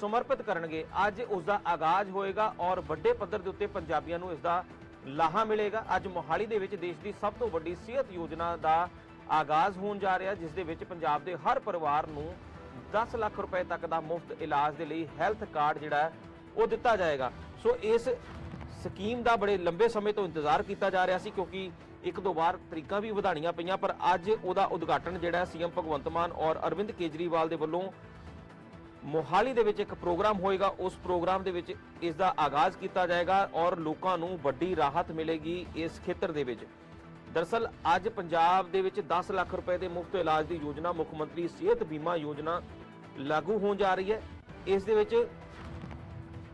ਸਮਰਪਿਤ ਕਰਨਗੇ। ਅੱਜ ਉਸ ਦਾ ਆਗਾਜ਼ ਹੋਏਗਾ ਔਰ ਵੱਡੇ ਪੱਧਰ ਦੇ ਉੱਤੇ ਪੰਜਾਬੀਆਂ ਨੂੰ ਇਸ ਦਾ ਲਾਹਾ ਮਿਲੇਗਾ। ਅੱਜ ਮੋਹਾਲੀ ਦੇ ਵਿੱਚ ਦੇਸ਼ ਦੀ ਸਭ ਤੋਂ ਵੱਡੀ ਸਿਹਤ ਯੋਜਨਾ ਦਾ ਆਗਾਜ਼ ਹੋਣ ਜਾ ਰਿਹਾ, ਜਿਸ ਦੇ ਵਿੱਚ ਪੰਜਾਬ ਦੇ ਹਰ ਪਰਿਵਾਰ ਨੂੰ 10 ਲੱਖ ਰੁਪਏ ਤੱਕ ਦਾ ਮੁਫਤ ਇਲਾਜ ਦੇ ਲਈ ਹੈਲਥ ਕਾਰਡ ਜਿਹੜਾ ਉਹ ਦਿੱਤਾ ਜਾਏਗਾ। ਸੋ ਇਸ ਸਕੀਮ ਦਾ ਬੜੇ ਲੰਬੇ ਸਮੇਂ ਤੋਂ ਇੰਤਜ਼ਾਰ ਕੀਤਾ ਜਾ ਰਿਹਾ ਸੀ, ਕਿਉਂਕਿ ਇੱਕ ਦੋ ਵਾਰ ਤਰੀਕਾਂ ਵੀ ਵਧਾਣੀਆਂ ਪਈਆਂ, ਪਰ ਅੱਜ ਉਹਦਾ ਉਦਘਾਟਨ ਜਿਹੜਾ ਸੀਐਮ ਭਗਵੰਤ ਮਾਨ ਔਰ ਅਰਵਿੰਦ ਕੇਜਰੀਵਾਲ ਦੇ ਵੱਲੋਂ ਮੋਹਾਲੀ ਦੇ ਵਿੱਚ ਇੱਕ ਪ੍ਰੋਗਰਾਮ ਹੋਏਗਾ, ਉਸ ਪ੍ਰੋਗਰਾਮ ਦੇ ਵਿੱਚ ਇਸ ਦਾ ਆਗਾਜ਼ ਕੀਤਾ ਜਾਏਗਾ ਔਰ ਲੋਕਾਂ ਨੂੰ ਵੱਡੀ ਰਾਹਤ ਮਿਲੇਗੀ ਇਸ ਖੇਤਰ ਦੇ ਵਿੱਚ। ਦਰਸਲ, ਅੱਜ ਪੰਜਾਬ ਦੇ ਵਿੱਚ 10 ਲੱਖ ਰੁਪਏ ਦੇ ਮੁਫਤ ਇਲਾਜ ਦੀ ਯੋਜਨਾ ਮੁੱਖ ਮੰਤਰੀ ਸਿਹਤ ਬੀਮਾ ਯੋਜਨਾ ਲਾਗੂ ਹੋਣ ਜਾ ਰਹੀ ਹੈ। ਇਸ ਦੇ ਵਿੱਚ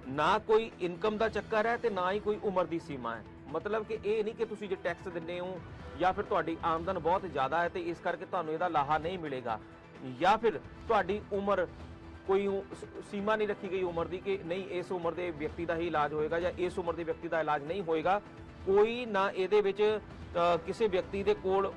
ਨਾ ਕੋਈ ਇਨਕਮ ਦਾ ਚੱਕਰ ਹੈ ਤੇ ਨਾ ਹੀ ਕੋਈ ਉਮਰ ਦੀ ਸੀਮਾ ਹੈ। ਮਤਲਬ ਕਿ ਇਹ ਨਹੀਂ ਕਿ ਤੁਸੀਂ ਜੇ ਟੈਕਸ ਦਿੰਦੇ ਹੋ ਜਾਂ ਫਿਰ ਤੁਹਾਡੀ ਆਮਦਨ ਬਹੁਤ ਜ਼ਿਆਦਾ ਹੈ ਤੇ ਇਸ ਕਰਕੇ ਤੁਹਾਨੂੰ ਇਹਦਾ ਲਾਹਾ ਨਹੀਂ ਮਿਲੇਗਾ। ਜਾਂ ਫਿਰ ਤੁਹਾਡੀ ਉਮਰ ਕੋਈ ਉ- ਸੀਮਾ ਨਹੀਂ ਰੱਖੀ ਗਈ ਉਮਰ ਦੀ ਕਿ ਨਹੀਂ, ਇਸ ਉਮਰ ਦੇ ਵਿਅਕਤੀ ਦਾ ਹੀ ਇਲਾਜ ਹੋਏਗਾ ਜਾਂ ਇਸ ਉਮਰ ਦੇ ਵਿਅਕਤੀ ਦਾ ਇਲਾਜ ਨਹੀਂ ਹੋਏਗਾ, ਕੋਈ ਨਾ ਇਹਦੇ ਵਿੱਚ ਕਿਸੇ ਵਿਅਕਤੀ ਦੇ ਕੋਲ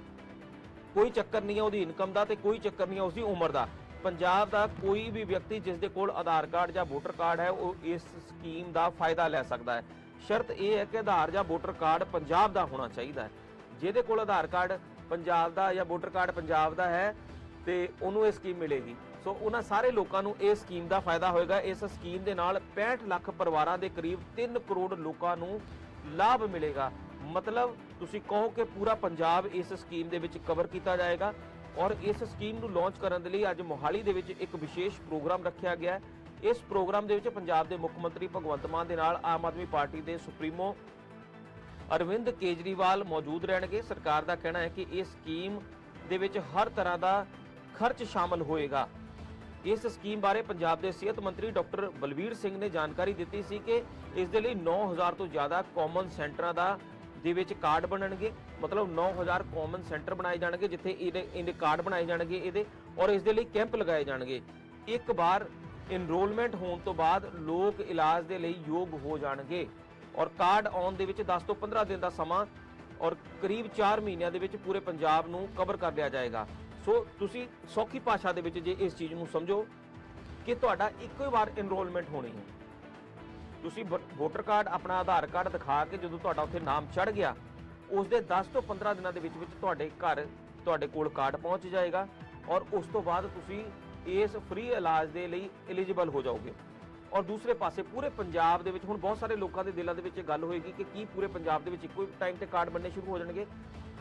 ਕੋਈ ਚੱਕਰ ਨਹੀਂ ਹੈ ਉਹਦੀ ਇਨਕਮ ਦਾ ਤੇ ਕੋਈ ਚੱਕਰ ਨਹੀਂ ਹੈ ਉਸਦੀ ਉਮਰ ਦਾ। ਪੰਜਾਬ ਦਾ ਕੋਈ ਵੀ ਵਿਅਕਤੀ ਜਿਸ ਦੇ ਕੋਲ ਆਧਾਰ ਕਾਰਡ ਜਾਂ ਵੋਟਰ ਕਾਰਡ ਹੈ, ਉਹ ਇਸ ਸਕੀਮ ਦਾ ਫਾਇਦਾ ਲੈ ਸਕਦਾ ਹੈ। ਸ਼ਰਤ ਇਹ ਹੈ ਕਿ ਆਧਾਰ ਜਾਂ ਵੋਟਰ ਕਾਰਡ ਪੰਜਾਬ ਦਾ ਹੋਣਾ ਚਾਹੀਦਾ ਹੈ। ਜਿਹਦੇ ਕੋਲ ਆਧਾਰ ਕਾਰਡ ਪੰਜਾਬ ਦਾ ਜਾਂ ਵੋਟਰ ਕਾਰਡ ਪੰਜਾਬ ਦਾ ਹੈ, ਤੇ ਉਹਨੂੰ ਇਹ ਸਕੀਮ ਮਿਲੇਗੀ। ਸੋ ਉਹਨਾਂ ਸਾਰੇ ਲੋਕਾਂ ਨੂੰ ਇਹ ਸਕੀਮ ਦਾ ਫਾਇਦਾ ਹੋਏਗਾ। ਇਸ ਸਕੀਮ ਦੇ ਨਾਲ 65 ਲੱਖ ਪਰਿਵਾਰਾਂ ਦੇ ਕਰੀਬ 3 ਕਰੋੜ ਲੋਕਾਂ ਨੂੰ ਲਾਭ ਮਿਲੇਗਾ। ਮਤਲਬ ਤੁਸੀਂ ਕਹੋ ਕਿ ਪੂਰਾ ਪੰਜਾਬ ਇਸ ਸਕੀਮ ਦੇ ਵਿੱਚ ਕਵਰ ਕੀਤਾ ਜਾਏਗਾ ਔਰ ਇਸ ਸਕੀਮ ਨੂੰ ਲਾਂਚ ਕਰਨ ਦੇ ਲਈ ਅੱਜ ਮੋਹਾਲੀ ਦੇ ਵਿੱਚ ਇੱਕ ਵਿਸ਼ੇਸ਼ ਪ੍ਰੋਗਰਾਮ ਰੱਖਿਆ ਗਿਆ ਹੈ। ਇਸ ਪ੍ਰੋਗਰਾਮ ਦੇ ਵਿੱਚ ਪੰਜਾਬ ਦੇ ਮੁੱਖ ਮੰਤਰੀ ਭਗਵੰਤ ਮਾਨ ਦੇ ਨਾਲ ਆਮ ਆਦਮੀ ਪਾਰਟੀ ਦੇ ਸੁਪਰੀਮੋ ਅਰਵਿੰਦ ਕੇਜਰੀਵਾਲ ਮੌਜੂਦ ਰਹਿਣਗੇ। ਸਰਕਾਰ ਦਾ ਕਹਿਣਾ ਹੈ ਕਿ ਇਹ ਸਕੀਮ ਦੇ ਵਿੱਚ ਹਰ ਤਰ੍ਹਾਂ ਦਾ ਖਰਚ ਸ਼ਾਮਲ ਹੋਏਗਾ। ਇਸ ਸਕੀਮ ਬਾਰੇ ਪੰਜਾਬ ਦੇ ਸਿਹਤ ਮੰਤਰੀ ਡਾਕਟਰ ਬਲਬੀਰ ਸਿੰਘ ਨੇ ਜਾਣਕਾਰੀ ਦਿੱਤੀ ਸੀ ਕਿ ਇਸ ਦੇ ਲਈ 9000 ਤੋਂ ਜ਼ਿਆਦਾ ਕਾਮਨ ਸੈਂਟਰਾਂ ਦਾ ਦੇ ਵਿੱਚ ਕਾਰਡ ਬਣਨਗੇ। ਮਤਲਬ 9000 ਕਾਮਨ ਸੈਂਟਰ ਬਣਾਏ ਜਾਣਗੇ, ਜਿੱਥੇ ਇਹਦੇ ਇਹਦੇ ਕਾਰਡ ਬਣਾਏ ਜਾਣਗੇ ਇਹਦੇ ਔਰ ਇਸ ਦੇ ਲਈ ਕੈਂਪ ਲਗਾਏ ਜਾਣਗੇ। ਇੱਕ ਵਾਰ ਇਨਰੋਲਮੈਂਟ ਹੋਣ ਤੋਂ ਬਾਅਦ ਲੋਕ ਇਲਾਜ ਦੇ ਲਈ ਯੋਗ ਹੋ ਜਾਣਗੇ ਔਰ ਕਾਰਡ ਆਉਣ ਦੇ ਵਿੱਚ 10 ਤੋਂ 15 ਦਿਨ ਦਾ ਸਮਾਂ ਔਰ ਕਰੀਬ 4 ਮਹੀਨਿਆਂ ਦੇ ਵਿੱਚ ਪੂਰੇ ਪੰਜਾਬ ਨੂੰ ਕਵਰ ਕਰ ਲਿਆ ਜਾਏਗਾ। ਸੋ ਤੁਸੀਂ ਸੌਖੀ ਭਾਸ਼ਾ ਦੇ ਵਿੱਚ ਜੇ ਇਸ ਚੀਜ਼ ਨੂੰ ਸਮਝੋ ਕਿ ਤੁਹਾਡਾ ਇੱਕੋ ਹੀ ਵਾਰ ਇਨਰੋਲਮੈਂਟ ਹੋਣੀ ਹੈ। ਤੁਸੀਂ ਵ- ਵੋਟਰ ਕਾਰਡ ਆਪਣਾ ਆਧਾਰ ਕਾਰਡ ਦਿਖਾ ਕੇ ਜਦੋਂ ਤੁਹਾਡਾ ਉੱਥੇ ਨਾਮ ਚੜ ਗਿਆ ਉਸ ਦੇ 10 ਤੋਂ 15 ਦਿਨਾਂ ਦੇ ਵਿੱਚ ਵਿੱਚ ਤੁਹਾਡੇ ਘਰ, ਤੁਹਾਡੇ ਕੋਲ ਕਾਰਡ ਪਹੁੰਚ ਜਾਏਗਾ ਔਰ ਉਸ ਤੋਂ ਬਾਅਦ ਤੁਸੀਂ ਇਸ ਫ੍ਰੀ ਇਲਾਜ ਦੇ ਲਈ ਐਲੀਜੀਬਲ ਹੋ ਜਾਓਗੇ। ਔਰ ਦੂਸਰੇ ਪਾਸੇ ਪੂਰੇ ਪੰਜਾਬ ਦੇ ਵਿੱਚ ਹੁਣ ਬਹੁਤ ਸਾਰੇ ਲੋਕਾਂ ਦੇ ਦਿਲਾਂ ਦੇ ਵਿੱਚ ਇਹ ਗੱਲ ਹੋਏਗੀ ਕਿ ਕੀ ਪੂਰੇ ਪੰਜਾਬ ਦੇ ਵਿੱਚ ਇੱਕੋ ਹੀ ਟਾਈਮ ਤੇ ਕਾਰਡ ਬਣਨੇ ਸ਼ੁਰੂ ਹੋ ਜਾਣਗੇ।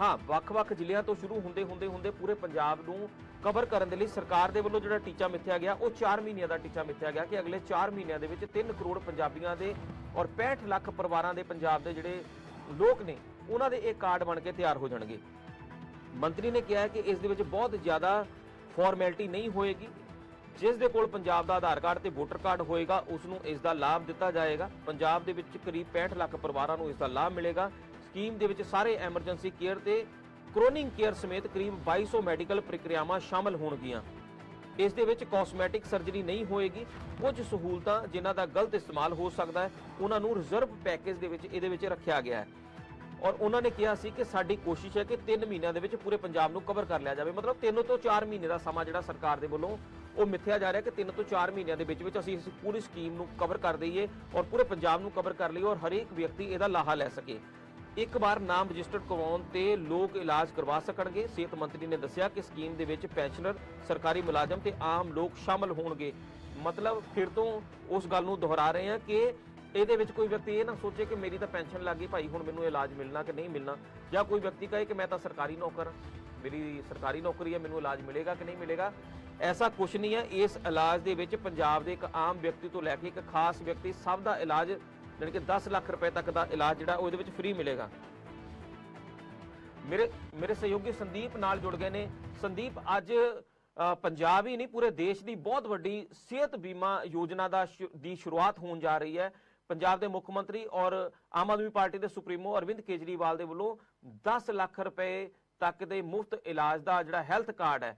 ਹਾਂ, ਵੱਖ-ਵੱਖ ਜ਼ਿਲ੍ਹਿਆਂ ਤੋਂ ਸ਼ੁਰੂ ਹੁੰਦੇ ਹੁੰਦੇ ਹੁੰਦੇ ਪੂਰੇ ਪੰਜਾਬ ਨੂੰ ਕਵਰ ਕਰਨ ਦੇ ਲਈ ਸਰਕਾਰ ਦੇ ਵੱਲੋਂ ਜਿਹੜਾ ਟੀਚਾ ਮਿੱਥਿਆ ਗਿਆ, ਉਹ 4 ਮਹੀਨਿਆਂ ਦਾ ਟੀਚਾ ਮਿੱਥਿਆ ਗਿਆ ਕਿ ਅਗਲੇ 4 ਮਹੀਨਿਆਂ ਦੇ ਵਿੱਚ 3 ਕਰੋੜ ਪੰਜਾਬੀਆਂ ਦੇ ਔਰ 65 ਲੱਖ ਪਰਿਵਾਰਾਂ ਦੇ ਪੰਜਾਬ ਦੇ ਜਿਹੜੇ ਲੋਕ ਨੇ, ਉਹਨਾਂ ਦੇ ਇਹ ਕਾਰਡ ਬਣ ਕੇ ਤਿਆਰ ਹੋ ਜਾਣਗੇ। ਮੰਤਰੀ ਨੇ ਕਿਹਾ ਕਿ ਇਸ ਦੇ ਵਿੱਚ ਬਹੁਤ ਜ਼ਿਆਦਾ ਫਾਰਮੈਲਿਟੀ ਨਹੀਂ ਹੋਏਗੀ। ਜਿਸ ਦੇ ਕੋਲ ਪੰਜਾਬ ਦਾ ਆਧਾਰ ਕਾਰਡ ਤੇ ਵੋਟਰ ਕਾਰਡ ਹੋਏਗਾ, ਉਸ ਨੂੰ ਇਸ ਦਾ ਲਾਭ ਦਿੱਤਾ ਜਾਏਗਾ। ਪੰਜਾਬ ਦੇ ਵਿੱਚ ਕਰੀਬ 65 ਲੱਖ ਪਰਿਵਾਰਾਂ ਨੂੰ ਇਸ ਦਾ ਲਾਭ ਮਿਲੇਗਾ। ਸਕੀਮ ਦੇ ਵਿੱਚ ਸਾਰੇ ਐਮਰਜੈਂਸੀ ਕੇਅਰ ਤੇ ਕਰੋਨਿੰਗ ਕੇਅਰ ਸਮੇਤ ਕਰੀਬ 2200 ਮੈਡੀਕਲ ਪ੍ਰਕਿਰਿਆਵਾਂ ਸ਼ਾਮਲ ਹੋਣਗੀਆਂ। ਇਸ ਦੇ ਵਿੱਚ ਕਾਸਮੈਟਿਕ ਸਰਜਰੀ ਨਹੀਂ ਹੋਏਗੀ। ਕੁਝ ਸਹੂਲਤਾਂ ਜਿਨ੍ਹਾਂ ਦਾ ਗਲਤ ਇਸਤੇਮਾਲ ਹੋ ਸਕਦਾ ਹੈ, ਉਹਨਾਂ ਨੂੰ ਰਿਜ਼ਰਵ ਪੈਕੇਜ ਦੇ ਵਿੱਚ ਇਹਦੇ ਵਿੱਚ ਰੱਖਿਆ ਗਿਆ ਹੈ। ਔਰ ਉਹਨਾਂ ਨੇ ਕਿਹਾ ਸੀ ਕਿ ਸਾਡੀ ਕੋਸ਼ਿਸ਼ ਹੈ ਕਿ 3 ਮਹੀਨਿਆਂ ਦੇ ਵਿੱਚ ਪੂਰੇ ਪੰਜਾਬ ਨੂੰ ਕਵਰ ਕਰ ਲਿਆ ਜਾਵੇ। ਮਤਲਬ 3 ਤੋਂ 4 ਮਹੀਨੇ ਦਾ ਸਮਾਂ ਜਿਹੜਾ ਸਰਕਾਰ ਦੇ ਵੱਲੋਂ ਉਹ ਮਿੱਥਿਆ ਜਾ ਰਿਹਾ ਕਿ 3 ਤੋਂ 4 ਮਹੀਨਿਆਂ ਦੇ ਵਿੱਚ ਵਿੱਚ ਅਸੀਂ ਇਸ ਪੂਰੀ ਸਕੀਮ ਨੂੰ ਕਵਰ ਕਰ ਦਈਏ ਔਰ ਪੂਰੇ ਪੰਜਾਬ ਨੂੰ ਕਵਰ ਕਰ ਲਈਏ ਔਰ ਹਰੇਕ ਵਿਅਕਤੀ ਇਹਦਾ ਲਾਹਾ ਲੈ ਸਕੇ। ਇੱਕ ਵਾਰ ਨਾਮ ਰਜਿਸਟਰਡ ਕਰਵਾਉਣ ਤੇ ਲੋਕ ਇਲਾਜ ਕਰਵਾ ਸਕਣਗੇ। ਸਿਹਤ ਮੰਤਰੀ ਨੇ ਦੱਸਿਆ ਕਿ ਸਕੀਮ ਦੇ ਵਿੱਚ ਪੈਨਸ਼ਨਰ, ਸਰਕਾਰੀ ਮੁਲਾਜ਼ਮ ਤੇ ਆਮ ਲੋਕ ਸ਼ਾਮਲ ਹੋਣਗੇ। ਮਤਲਬ ਫਿਰ ਤੋਂ ਉਸ ਗੱਲ ਨੂੰ ਦੁਹਰਾ ਰਹੇ ਹਾਂ ਕਿ ਇਹਦੇ ਵਿੱਚ ਕੋਈ ਵਿਅਕਤੀ ਇਹ ਨਾ ਸੋਚੇ ਕਿ ਮੇਰੀ ਤਾਂ ਪੈਨਸ਼ਨ ਲੱਗ ਗਈ, ਭਾਈ ਹੁਣ ਮੈਨੂੰ ਇਲਾਜ ਮਿਲਣਾ ਕਿ ਨਹੀਂ ਮਿਲਣਾ? ਜਾਂ ਕੋਈ ਵਿਅਕਤੀ ਕਹੇ ਕਿ ਮੈਂ ਤਾਂ ਸਰਕਾਰੀ ਨੌਕਰ ਮੇਰੀ ਸਰਕਾਰੀ ਨੌਕਰੀ ਹੈ, ਮੈਨੂੰ ਇਲਾਜ ਮਿਲੇਗਾ ਕਿ ਨਹੀਂ ਮਿਲੇਗਾ? ਐਸਾ ਕੁਝ ਨਹੀਂ ਹੈ। ਇਸ ਇਲਾਜ ਦੇ ਵਿੱਚ ਪੰਜਾਬ ਦੇ ਇੱਕ ਆਮ ਵਿਅਕਤੀ ਤੋਂ ਲੈ ਕੇ ਇੱਕ ਖਾਸ ਵਿਅਕਤੀ ਸਭ ਦਾ ਇਲਾਜ ਜਾਣੀ ਕਿ 10 ਲੱਖ ਰੁਪਏ ਤੱਕ ਦਾ ਇਲਾਜ ਜਿਹੜਾ ਉਹ ਇਹਦੇ ਵਿੱਚ ਫ੍ਰੀ ਮਿਲੇਗਾ। ਮੇਰੇ ਮੇਰੇ ਸਹਿਯੋਗੀ ਸੰਦੀਪ ਨਾਲ ਜੁੜ ਗਏ ਨੇ। ਸੰਦੀਪ, ਅੱਜ ਪੰਜਾਬ ਹੀ ਨਹੀਂ, ਪੂਰੇ ਦੇਸ਼ ਦੀ ਬਹੁਤ ਵੱਡੀ ਸਿਹਤ ਬੀਮਾ ਯੋਜਨਾ ਦਾ ਸ਼ੁ- ਦੀ ਸ਼ੁਰੂਆਤ ਹੋਣ ਜਾ ਰਹੀ ਹੈ। ਪੰਜਾਬ ਦੇ ਮੁੱਖ ਮੰਤਰੀ ਔਰ ਆਮ ਆਦਮੀ ਪਾਰਟੀ ਦੇ ਸੁਪਰੀਮੋ ਅਰਵਿੰਦ ਕੇਜਰੀਵਾਲ ਦੇ ਵੱਲੋਂ 10 ਲੱਖ ਰੁਪਏ ਤੱਕ ਦੇ ਮੁਫਤ ਇਲਾਜ ਦਾ ਜਿਹੜਾ ਹੈਲਥ ਕਾਰਡ ਹੈ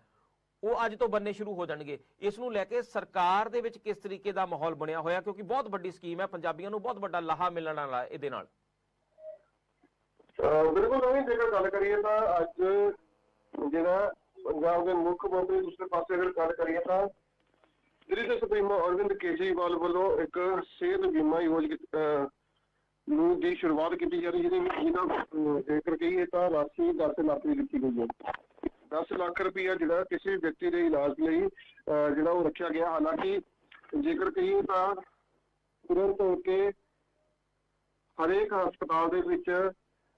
ਉਹ ਅੱਜ ਤੋਂ ਬੰਨੇ ਸ਼ੁਰੂ ਹੋ ਜਾਣਗੇ। ਇਸ ਨੂੰ ਲੈ ਕੇ ਸਰਕਾਰ ਦੇ ਵਿੱਚ ਕਿਸ ਤਰੀਕੇ ਦਾ ਮਾਹੌਲ ਬਣਿਆ ਹੋਇਆ, ਕਿਉਂਕਿ ਬਹੁਤ ਵੱਡੀ ਸਕੀਮ ਹੈ, ਪੰਜਾਬੀਆਂ ਨੂੰ ਬਹੁਤ ਵੱਡਾ ਲਾਹਾ ਮਿਲਣ ਵਾਲਾ ਇਹਦੇ ਨਾਲ। ਬਿਲਕੁਲ ਨਵੀਂ ਜੇਕਰ ਗੱਲ ਕਰੀਏ ਤਾਂ ਅੱਜ ਜਿਹੜਾ ਪੰਜਾਬ ਦੇ ਮੁੱਖ ਮੰਤਰੀ ਦੂਸਰੇ ਪਾਸੇ ਅਗਰ ਗੱਲ ਕਰੀਏ ਤਾਂ ਦਿੱਲੀ ਸੁਪਰੀਮੋ ਅਰਵਿੰਦ ਕੇਜਰੀਵਾਲ ਵੱਲੋਂ ਇੱਕ ਸਿਹਤ ਬੀਮਾ ਯੋਜਨਾ ਨੂੰ ਦੀ ਸ਼ੁਰੂਆਤ ਕੀਤੀ ਜਾ ਰਹੀ, ਜਿਹਦੇ ਵਿੱਚ ਜਿਹਦਾ ਜੇਕਰ ਕਹੀਏ ਤਾਂ ਰਾਸ਼ੀ 10 ਲੱਖ ਦੀ ਦਿੱਤੀ ਗਈ ਹੈ। 10 ਲੱਖ ਰੁਪਇਆ ਜਿਹੜਾ ਕਿਸੇ ਵਿਅਕਤੀ ਦੇ ਇਲਾਜ ਲਈ ਜਿਹੜਾ ਉਹ ਰੱਖਿਆ ਗਿਆ। ਹਾਲਾਂਕਿ ਜੇਕਰ ਕਹੀਏ ਤਾਂ ਤੁਰੰਤ ਹੋ ਕੇ ਹਰੇਕ ਹਸਪਤਾਲ ਦੇ ਵਿੱਚ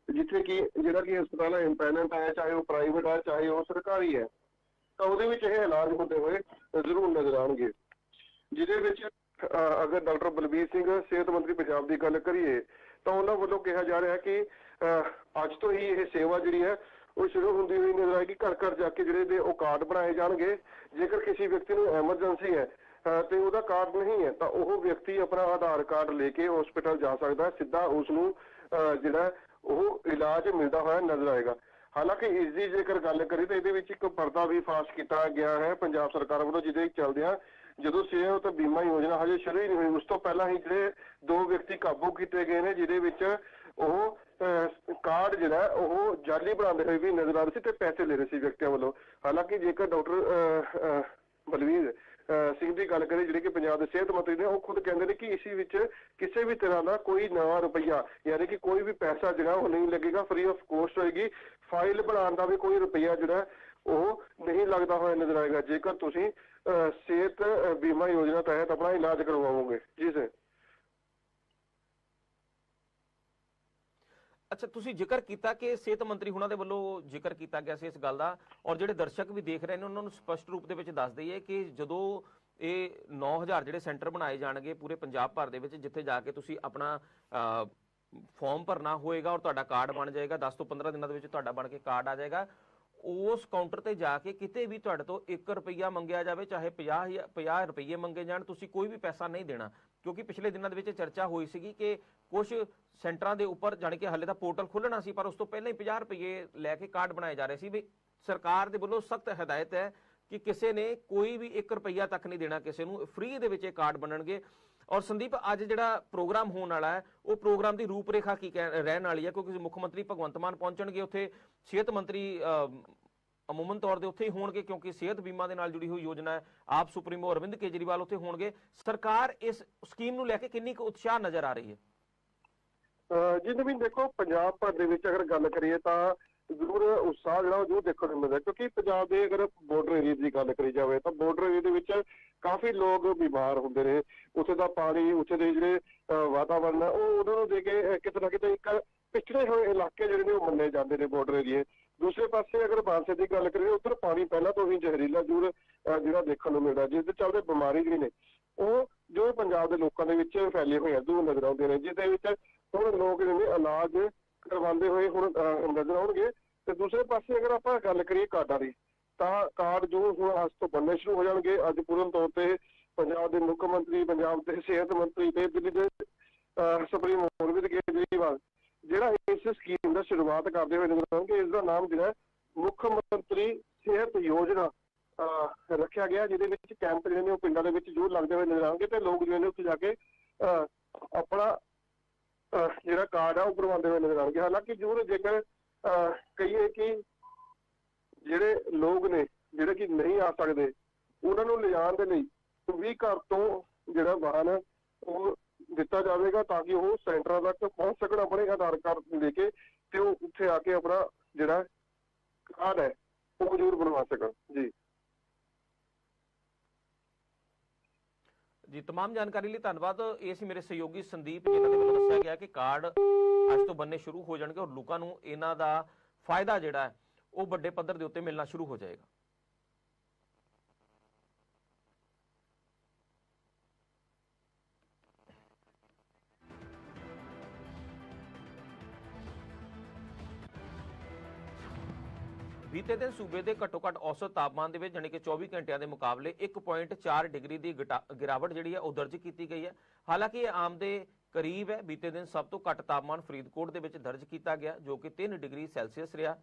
ਜਿੱਥੇ ਕਿ ਜਿਹੜਾ ਕਿ ਹਸਪਤਾਲ ਇੰਪੈਨੈਂਟ ਹੈ, ਚਾਹੇ ਉਹ ਪ੍ਰਾਈਵੇਟ ਹੈ, ਚਾਹੇ ਉਹ ਸਰਕਾਰੀ ਹੈ, ਤਾਂ ਉਹਦੇ ਵਿੱਚ ਇਹ ਇਲਾਜ ਹੁੰਦੇ ਹੋਏ ਜ਼ਰੂਰ ਨਜ਼ਰ ਆਉਣਗੇ। ਜਿਹਦੇ ਵਿੱਚ ਅਗਰ ਡਾਕਟਰ ਬਲਬੀਰ ਸਿੰਘ, ਸਿਹਤ ਮੰਤਰੀ ਪੰਜਾਬ ਦੀ ਗੱਲ ਕਰੀਏ, ਤਾਂ ਉਹਨਾਂ ਵੱਲੋਂ ਕਿਹਾ ਜਾ ਰਿਹਾ ਕਿ ਅੱਜ ਤੋਂ ਹੀ ਇਹ ਸੇਵਾ ਜਿਹੜੀ ਹੈ ਉਹ ਸ਼ੁਰੂ ਹੁੰਦੀ ਹੋਈ ਨਜ਼ਰ ਆਏਗੀ। ਘਰ ਘਰ ਜਾ ਕੇ ਜਿਹੜੇ ਦੇ ਉਹ ਕਾਰਡ ਬਣਾਏ ਜਾਣਗੇ। ਜੇਕਰ ਕਿਸੇ ਵਿਅਕਤੀ ਨੂੰ ਐਮਰਜੈਂਸੀ ਹੈ ਤੇ ਉਹਦਾ ਕਾਰਡ ਨਹੀਂ ਹੈ, ਤਾਂ ਉਹ ਵਿਅਕਤੀ ਆਪਣਾ ਆਧਾਰ ਕਾਰਡ ਲੈ ਕੇ ਹਸਪੀਟਲ ਜਾ ਸਕਦਾ ਸਿੱਧਾ ਉਸ ਨੂੰ ਜਿਹੜਾ ਉਹ ਇਲਾਜ ਮਿਲਦਾ ਹੋਇਆ ਨਜ਼ਰ ਆਏਗਾ। ਹਾਲਾਂਕਿ ਇਸ ਦੀ ਜੇਕਰ ਗੱਲ ਕਰੀ ਤਾਂ ਇਹਦੇ ਵਿੱਚ ਇੱਕ ਪਰਦਾ ਵੀ ਫਾਸ਼ ਕੀਤਾ ਗਿਆ ਹੈ ਪੰਜਾਬ ਸਰਕਾਰ ਵੱਲੋਂ, ਜਿਹਦੇ ਵਿੱਚ ਚੱਲਦਿਆਂ ਜਦੋਂ ਸਿਹਤ ਬੀਮਾ ਯੋਜਨਾ ਹਜੇ ਸ਼ੁਰੂ ਹੀ ਨਹੀਂ ਹੋਈ, ਉਸ ਤੋਂ ਪਹਿਲਾਂ ਹੀ ਜਿਹੜੇ ਦੋ ਵਿਅਕਤੀ ਕਾਬੂ ਕੀਤੇ ਗਏ ਨੇ, ਜਿਹਦੇ ਵਿੱਚ ਉਹ ਕਾਰਡ ਜਿਹੜਾ, ਉਹ ਜਾਲੀ ਬਣਾਉਂਦੇ ਹੋਏ ਵੀ ਨਜ਼ਰ ਆ ਰਹੇ ਸੀ ਤੇ ਪੈਸੇ ਲੈ ਰਹੇ ਸੀ ਵਿਅਕਤੀਆਂ ਵੱਲੋਂ। ਹਾਲਾਂਕਿ ਜੇਕਰ ਡਾਕਟਰ ਬਲਵੀਰ ਸਿੰਘ ਦੀ ਗੱਲ ਕਰੀਏ, ਜਿਹੜੇ ਕਿ ਪੰਜਾਬ ਦੇ ਸਿਹਤ ਮੰਤਰੀ ਨੇ, ਉਹ ਖੁਦ ਕਹਿੰਦੇ ਨੇ ਕਿ ਇਸ ਵਿੱਚ ਕਿਸੇ ਵੀ ਤਰ੍ਹਾਂ ਦਾ ਕੋਈ ਨਵਾਂ ਰੁਪਈਆ, ਯਾਨੀ ਕਿ ਕੋਈ ਵੀ ਪੈਸਾ ਜਿਹੜਾ, ਉਹ ਨਹੀਂ ਲੱਗੇਗਾ ਫ੍ਰੀ ਆਫ ਕੋਸਟ ਹੋਏਗੀ। ਫਾਈਲ ਬਣਾਉਣ ਦਾ ਵੀ ਕੋਈ ਰੁਪਈਆ ਜਿਹੜਾ, ਉਹ ਨਹੀਂ ਲੱਗਦਾ ਹੋਇਆ ਨਜ਼ਰ ਆਏਗਾ। ਜੇਕਰ ਤੁਸੀਂ ਸਿਹਤ ਬੀਮਾ ਯੋਜਨਾ ਤਹਿਤ ਆਪਣਾ ਇਲਾਜ ਕਰਵਾਓਗੇ। ਜੀ ਸਰ ਅੱਛਾ, ਤੁਸੀਂ ਜ਼ਿਕਰ ਕੀਤਾ ਕਿ ਸਿਹਤ ਮੰਤਰੀ ਹੁਣਾਂ ਦੇ ਵੱਲੋਂ ਜ਼ਿਕਰ ਕੀਤਾ ਗਿਆ ਸੀ ਇਸ ਗੱਲ ਦਾ ਔਰ ਜਿਹੜੇ ਦਰਸ਼ਕ ਵੀ ਦੇਖ ਰਹੇ ਨੇ, ਉਹਨਾਂ ਨੂੰ ਸਪਸ਼ਟ ਰੂਪ ਦੇ ਵਿੱਚ ਦੱਸ ਦਈਏ ਕਿ ਜਦੋਂ ਇਹ 9000 ਜਿਹੜੇ ਸੈਂਟਰ ਬਣਾਏ ਜਾਣਗੇ ਪੂਰੇ ਪੰਜਾਬ ਭਰ ਦੇ ਵਿੱਚ, ਜਿੱਥੇ ਜਾ ਕੇ ਤੁਸੀਂ ਆਪਣਾ ਫਾਰਮ ਭਰਨਾ ਹੋਏਗਾ ਔਰ ਤੁਹਾਡਾ ਕਾਰਡ ਬਣ ਜਾਏਗਾ 10 ਤੋਂ 15 ਦਿਨਾਂ ਦੇ ਵਿੱਚ ਤੁਹਾਡਾ ਬਣ ਕੇ ਕਾਰਡ ਆ ਜਾਏਗਾ ਉਸ ਕਾਊਂਟਰ ਤੇ ਜਾ ਕੇ ਕਿਤੇ ਵੀ ਤੁਹਾਡੇ ਤੋਂ 1 ਰੁਪਈਆ ਮੰਗਿਆ ਜਾਵੇ, ਚਾਹੇ 50 50 ਰੁਪਈਏ ਮੰਗੇ ਜਾਣ, ਤੁਸੀਂ ਕੋਈ ਵੀ ਪੈਸਾ ਨਹੀਂ ਦੇਣਾ। ਕਿਉਂਕਿ ਪਿਛਲੇ ਦਿਨਾਂ ਦੇ ਵਿੱਚ ਚਰਚਾ ਹੋਈ ਸੀਗੀ ਕਿ ਕੁਝ ਸੈਂਟਰਾਂ ਦੇ ਉੱਪਰ, ਜਾਣੀ ਕਿ ਹੱਲੇ ਤਾਂ ਪੋਰਟਲ ਖੁੱਲਣਾ ਸੀ, ਪਰ ਉਸ ਤੋਂ ਪਹਿਲਾਂ ਹੀ 50 ਰੁਪਏ ਲੈ ਕੇ ਕਾਰਡ ਬਣਾਏ ਜਾ ਰਹੇ ਸੀ ਵੀ ਸਰਕਾਰ ਦੇ ਵੱਲੋਂ ਸਖਤ ਹਦਾਇਤ ਹੈ ਕਿ ਕਿਸੇ ਨੇ ਕੋਈ ਵੀ 1 ਰੁਪਈਆ ਤੱਕ ਨਹੀਂ ਦੇਣਾ, ਕਿਸੇ ਨੂੰ ਫ੍ਰੀ ਦੇ ਵਿੱਚ ਇਹ ਕਾਰਡ ਬਣਨਗੇ। ਔਰ ਸੰਦੀਪ, ਅੱਜ ਜਿਹੜਾ ਪ੍ਰੋਗਰਾਮ ਹੋਣ ਵਾਲਾ ਹੈ, ਉਹ ਪ੍ਰੋਗਰਾਮ ਦੀ ਰੂਪਰੇਖਾ ਕੀ ਰਹਿਣ ਵਾਲੀ ਹੈ? ਕਿਉਂਕਿ ਮੁੱਖ ਮੰਤਰੀ ਭਗਵੰਤ ਮਾਨ ਪਹੁੰਚਣਗੇ ਉੱਥੇ, ਸਿਹਤ ਮੰਤਰੀ ਅਮੂਮਨ ਤੌਰ ਦੇ ਉੱਥੇ ਹੀ ਹੋਣਗੇ ਕਿਉਂਕਿ ਸਿਹਤ ਬੀਮਾ ਦੇ ਨਾਲ ਜੁੜੀ ਹੋਈ ਯੋਜਨਾ ਹੈ। ਆਪ ਸੁਪਰੀਮੋ ਅਰਵਿੰਦ ਕੇਜਰੀਵਾਲ ਉੱਥੇ ਹੋਣਗੇ। ਸਰਕਾਰ ਇਸ ਸਕੀਮ ਨੂੰ ਲੈ ਕੇ ਕਿੰਨੀ ਕੁ ਉਤਸ਼ਾਹ ਨਜ਼ਰ ਆ ਰਹੀ ਹੈ? ਅਹ ਦੇਖੋ, ਪੰਜਾਬ ਭਰ ਦੇ ਵਿੱਚ ਅਗਰ ਗੱਲ ਕਰੀਏ ਤਾਂ ਜ਼ਰੂਰ ਉਤਸ਼ਾਹ ਜਿਹੜਾ ਉਹ ਜ਼ਰੂਰ ਦੇਖਣ ਨੂੰ ਮਿਲਦਾ, ਕਿਉਂਕਿ ਪੰਜਾਬ ਦੇ ਅਗਰ ਬਾਰਡਰ ਏਰੀਆ ਦੀ ਗੱਲ ਕਰੀ ਜਾਵੇ ਤਾਂ ਬਾਰਡਰ ਏਰੀਆ ਦੇ ਵਿੱਚ ਕਾਫੀ ਲੋਕ ਬਿਮਾਰ ਹੁੰਦੇ ਨੇ, ਉੱਥੇ ਦਾ ਪਾਣੀ, ਉੱਥੇ ਦੇ ਜਿਹੜੇ, ਅਹ ਹੈ ਉਹ ਉਹਨਾਂ ਨੂੰ ਦੇ ਕੇ ਕਿਤੇ ਨਾ ਕਿਤੇ ਇੱਕ ਪਿਛੜੇ ਹੋਏ ਇਲਾਕੇ ਜਿਹੜੇ ਨੇ ਉਹ ਮੰਨੇ ਜਾਂਦੇ ਨੇ ਬਾਰਡਰ ਏਰੀਏ ਦੂਸਰੇ ਪਾਸੇ ਅਗਰ ਬਾਂਸੇ ਦੀ ਗੱਲ ਕਰੀਏ, ਉੱਧਰ ਪਾਣੀ ਪਹਿਲਾਂ ਤੋਂ ਹੀ ਜ਼ਹਿਰੀਲਾ ਜ਼ਰੂਰ ਜਿਹੜਾ ਦੇਖਣ ਨੂੰ ਮਿਲਦਾ, ਜਿਸ ਦੇ ਚੱਲਦੇ ਬਿਮਾਰੀ ਜਿਹੜੀ ਨੇ। ਉਹ ਜੋ ਪੰਜਾਬ ਦੇ ਲੋਕਾਂ ਦੇ ਵਿੱਚ ਫੈਲੇ ਹੋਏ ਆ, ਦੂਰ ਨਜ਼ਰ ਆਉਂਦੇ ਨੇ ਜਿਹਦੇ ਵਿੱਚ ਹੁਣ ਲੋਕ ਜਿਹੜੇ ਨੇ ਇਲਾਜ ਕਰਵਾਉਂਦੇ ਹੋਏ ਹੁਣ ਨਜ਼ਰ ਆਉਣਗੇ ਤੇ ਦੂਸਰੇ ਪਾਸੇ ਅਗਰ ਆਪਾਂ ਗੱਲ ਕਰੀਏ ਕਾਰਡਾਂ ਦੀ ਤਾਂ ਕਾਰਡ ਜੋ ਹੁਣ ਅੱਜ ਤੋਂ ਬਣਨੇ ਸ਼ੁਰੂ ਹੋ ਜਾਣਗੇ। ਅੱਜ ਪੂਰਨ ਤੌਰ ਤੇ ਪੰਜਾਬ ਦੇ ਮੁੱਖ ਮੰਤਰੀ ਪੰਜਾਬ ਦੇ ਸਿਹਤ ਮੰਤਰੀ ਤੇ ਦਿੱਲੀ ਦੇ ਸੁਪਰੀਮ ਅਰਵਿੰਦ ਕੇਜਰੀਵਾਲ ਜਿਹੜਾ ਇਸ ਸਕੀਮ ਦਾ ਸ਼ੁਰੂਆਤ ਕਰਦੇ ਹੋਏ ਨਜ਼ਰ ਆਉਣਗੇ ਇਸ ਦਾ ਨਾਮ ਜਿਹੜਾ ਮੁੱਖ ਮੰਤਰੀ ਸਿਹਤ ਯੋਜਨਾ ਰੱਖਿਆ ਗਿਆ ਜਿਹਦੇ ਵਿੱਚ ਕੈਂਪ ਜਿਹੜੇ ਨੇ ਉਹ ਪਿੰਡਾਂ ਦੇ ਵਿੱਚ ਜ਼ਰੂਰ ਲੱਗਦੇ ਹੋਏ ਨਜ਼ਰ ਆਉਣਗੇ ਤੇ ਲੋਕ ਜਿਹੜੇ ਨੇ ਉੱਥੇ ਜਾ ਕੇ ਅਹ, ਆਪਣਾ ਜਿਹੜਾ ਕਾਰਡ ਆ, ਉਹ ਬਣਵਾਉਂਦੇ ਹੋਏ ਨਜ਼ਰ ਆਉਣਗੇ। ਹਾਲਾਂਕਿ ਜ਼ਰੂਰ ਜੇਕਰ ਕਹੀਏ ਕਿ ਜਿਹੜੇ ਲੋਕ ਨੇ, ਜਿਹੜੇ ਕਿ ਨਹੀਂ ਆ ਸਕਦੇ, ਉਹਨਾਂ ਨੂੰ ਲਿਜਾਣ ਦੇ ਲਈ ਵੀ ਘਰ ਤੋਂ ਜਿਹੜਾ ਵਾਹਨ ਉਹ ਦਿੱਤਾ ਜਾਵੇਗਾ ਤਾਂ ਕਿ ਉਹ ਸੈਂਟਰਾਂ ਤੱਕ ਪਹੁੰਚ ਸਕਣ ਆਪਣੇ ਆਧਾਰ ਕਾਰਡ ਲੈ ਕੇ ਤੇ ਉਹ ਉੱਥੇ ਆ ਕੇ ਆਪਣਾ ਜਿਹੜਾ ਕਾਰਡ ਹੈ, ਉਹ ਜ਼ਰੂਰ ਬਣਵਾ ਸਕਣ। ਜੀ। ਜੀ तमाम ਜਾਣਕਾਰੀ ਲਈ ਧੰਨਵਾਦ ਇਹ ਸੀ ਮੇਰੇ ਸਹਿਯੋਗੀ ਸੰਦੀਪ ਜਿਨ੍ਹਾਂ ਦੇ ਵੱਲੋਂ ਦੱਸਿਆ ਗਿਆ ਕਿ ਕਾਰਡ ਅੱਜ ਤੋਂ ਬੰਨੇ ਸ਼ੁਰੂ ਹੋ ਜਾਣਗੇ ਔਰ ਲੋਕਾਂ ਨੂੰ ਇਹਨਾਂ ਦਾ ਫਾਇਦਾ ਜਿਹੜਾ ਹੈ ਉਹ ਵੱਡੇ ਪੱਧਰ ਦੇ ਉੱਤੇ ਮਿਲਣਾ ਸ਼ੁਰੂ ਹੋ ਜਾਏਗਾ ਬੀਤੇ ਦਿਨ ਸੂਬੇ ਦੇ ਘੱਟੋ ਘੱਟ ਔਸਤ ਤਾਪਮਾਨ ਦੇ ਵਿੱਚ ਜਾਣੀ ਕਿ 24 ਘੰਟਿਆਂ ਦੇ ਮੁਕਾਬਲੇ 1.4 ਡਿਗਰੀ ਦੀ ਗਿਟਾ- ਗਿਰਾਵਟ ਜਿਹੜੀ ਹੈ ਉਹ ਦਰਜ ਕੀਤੀ ਗਈ ਹੈ। ਹਾਲਾਂਕਿ ਇਹ ਆਮ ਦੇ ਕਰੀਬ ਹੈ। ਬੀਤੇ ਦਿਨ ਸਭ ਤੋਂ ਘੱਟ ਤਾਪਮਾਨ ਫਰੀਦਕੋਟ ਦੇ ਵਿੱਚ ਦਰਜ ਕੀਤਾ ਗਿਆ, ਜੋ ਕਿ 3 ਡਿਗਰੀ ਸੈਲਸੀਅਸ ਰਿਹਾ।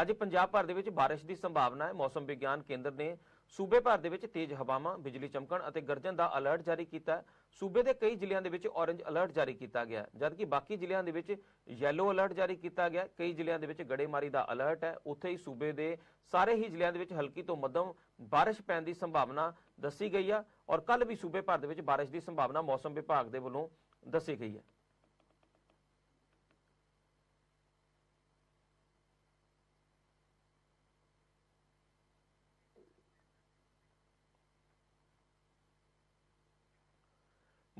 ਅੱਜ ਪੰਜਾਬ ਭਰ ਦੇ ਵਿੱਚ ਬਾਰਿਸ਼ ਦੀ ਸੰਭਾਵਨਾ ਹੈ। ਮੌਸਮ ਵਿਗਿਆਨ ਕੇਂਦਰ ਨੇ ਸੂਬੇ ਭਰ ਦੇ ਵਿੱਚ ਤੇਜ਼ ਹਵਾਵਾਂ, ਬਿਜਲੀ ਚਮਕਣ ਅਤੇ ਗਰਜਣ ਦਾ ਅਲਰਟ ਜਾਰੀ ਕੀਤਾ ਸੂਬੇ ਦੇ ਕਈ ਜ਼ਿਲ੍ਹਿਆਂ ਦੇ ਵਿੱਚ ਔਰੇਂਜ ਅਲਰਟ ਜਾਰੀ ਕੀਤਾ ਗਿਆ ਜਦਕਿ ਬਾਕੀ ਜ਼ਿਲ੍ਹਿਆਂ ਦੇ ਵਿੱਚ ਯੈਲੋ ਅਲਰਟ ਜਾਰੀ ਕੀਤਾ ਗਿਆ ਕਈ ਜ਼ਿਲ੍ਹਿਆਂ ਦੇ ਵਿੱਚ ਗੜੇਮਾਰੀ ਦਾ ਅਲਰਟ ਹੈ। ਉੱਥੇ ਹੀ ਸੂਬੇ ਦੇ ਸਾਰੇ ਹੀ ਜ਼ਿਲ੍ਹਿਆਂ ਦੇ ਵਿੱਚ ਹਲਕੀ ਤੋਂ ਮੱਧਮ ਬਾਰਿਸ਼ ਪੈਣ ਦੀ ਸੰਭਾਵਨਾ ਦੱਸੀ ਗਈ ਆ ਔਰ ਕੱਲ ਵੀ ਸੂਬੇ ਭਰ ਦੇ ਵਿੱਚ ਬਾਰਿਸ਼ ਦੀ ਸੰਭਾਵਨਾ ਮੌਸਮ ਵਿਭਾਗ ਦੇ ਵੱਲੋਂ ਦੱਸੀ ਗਈ ਹੈ।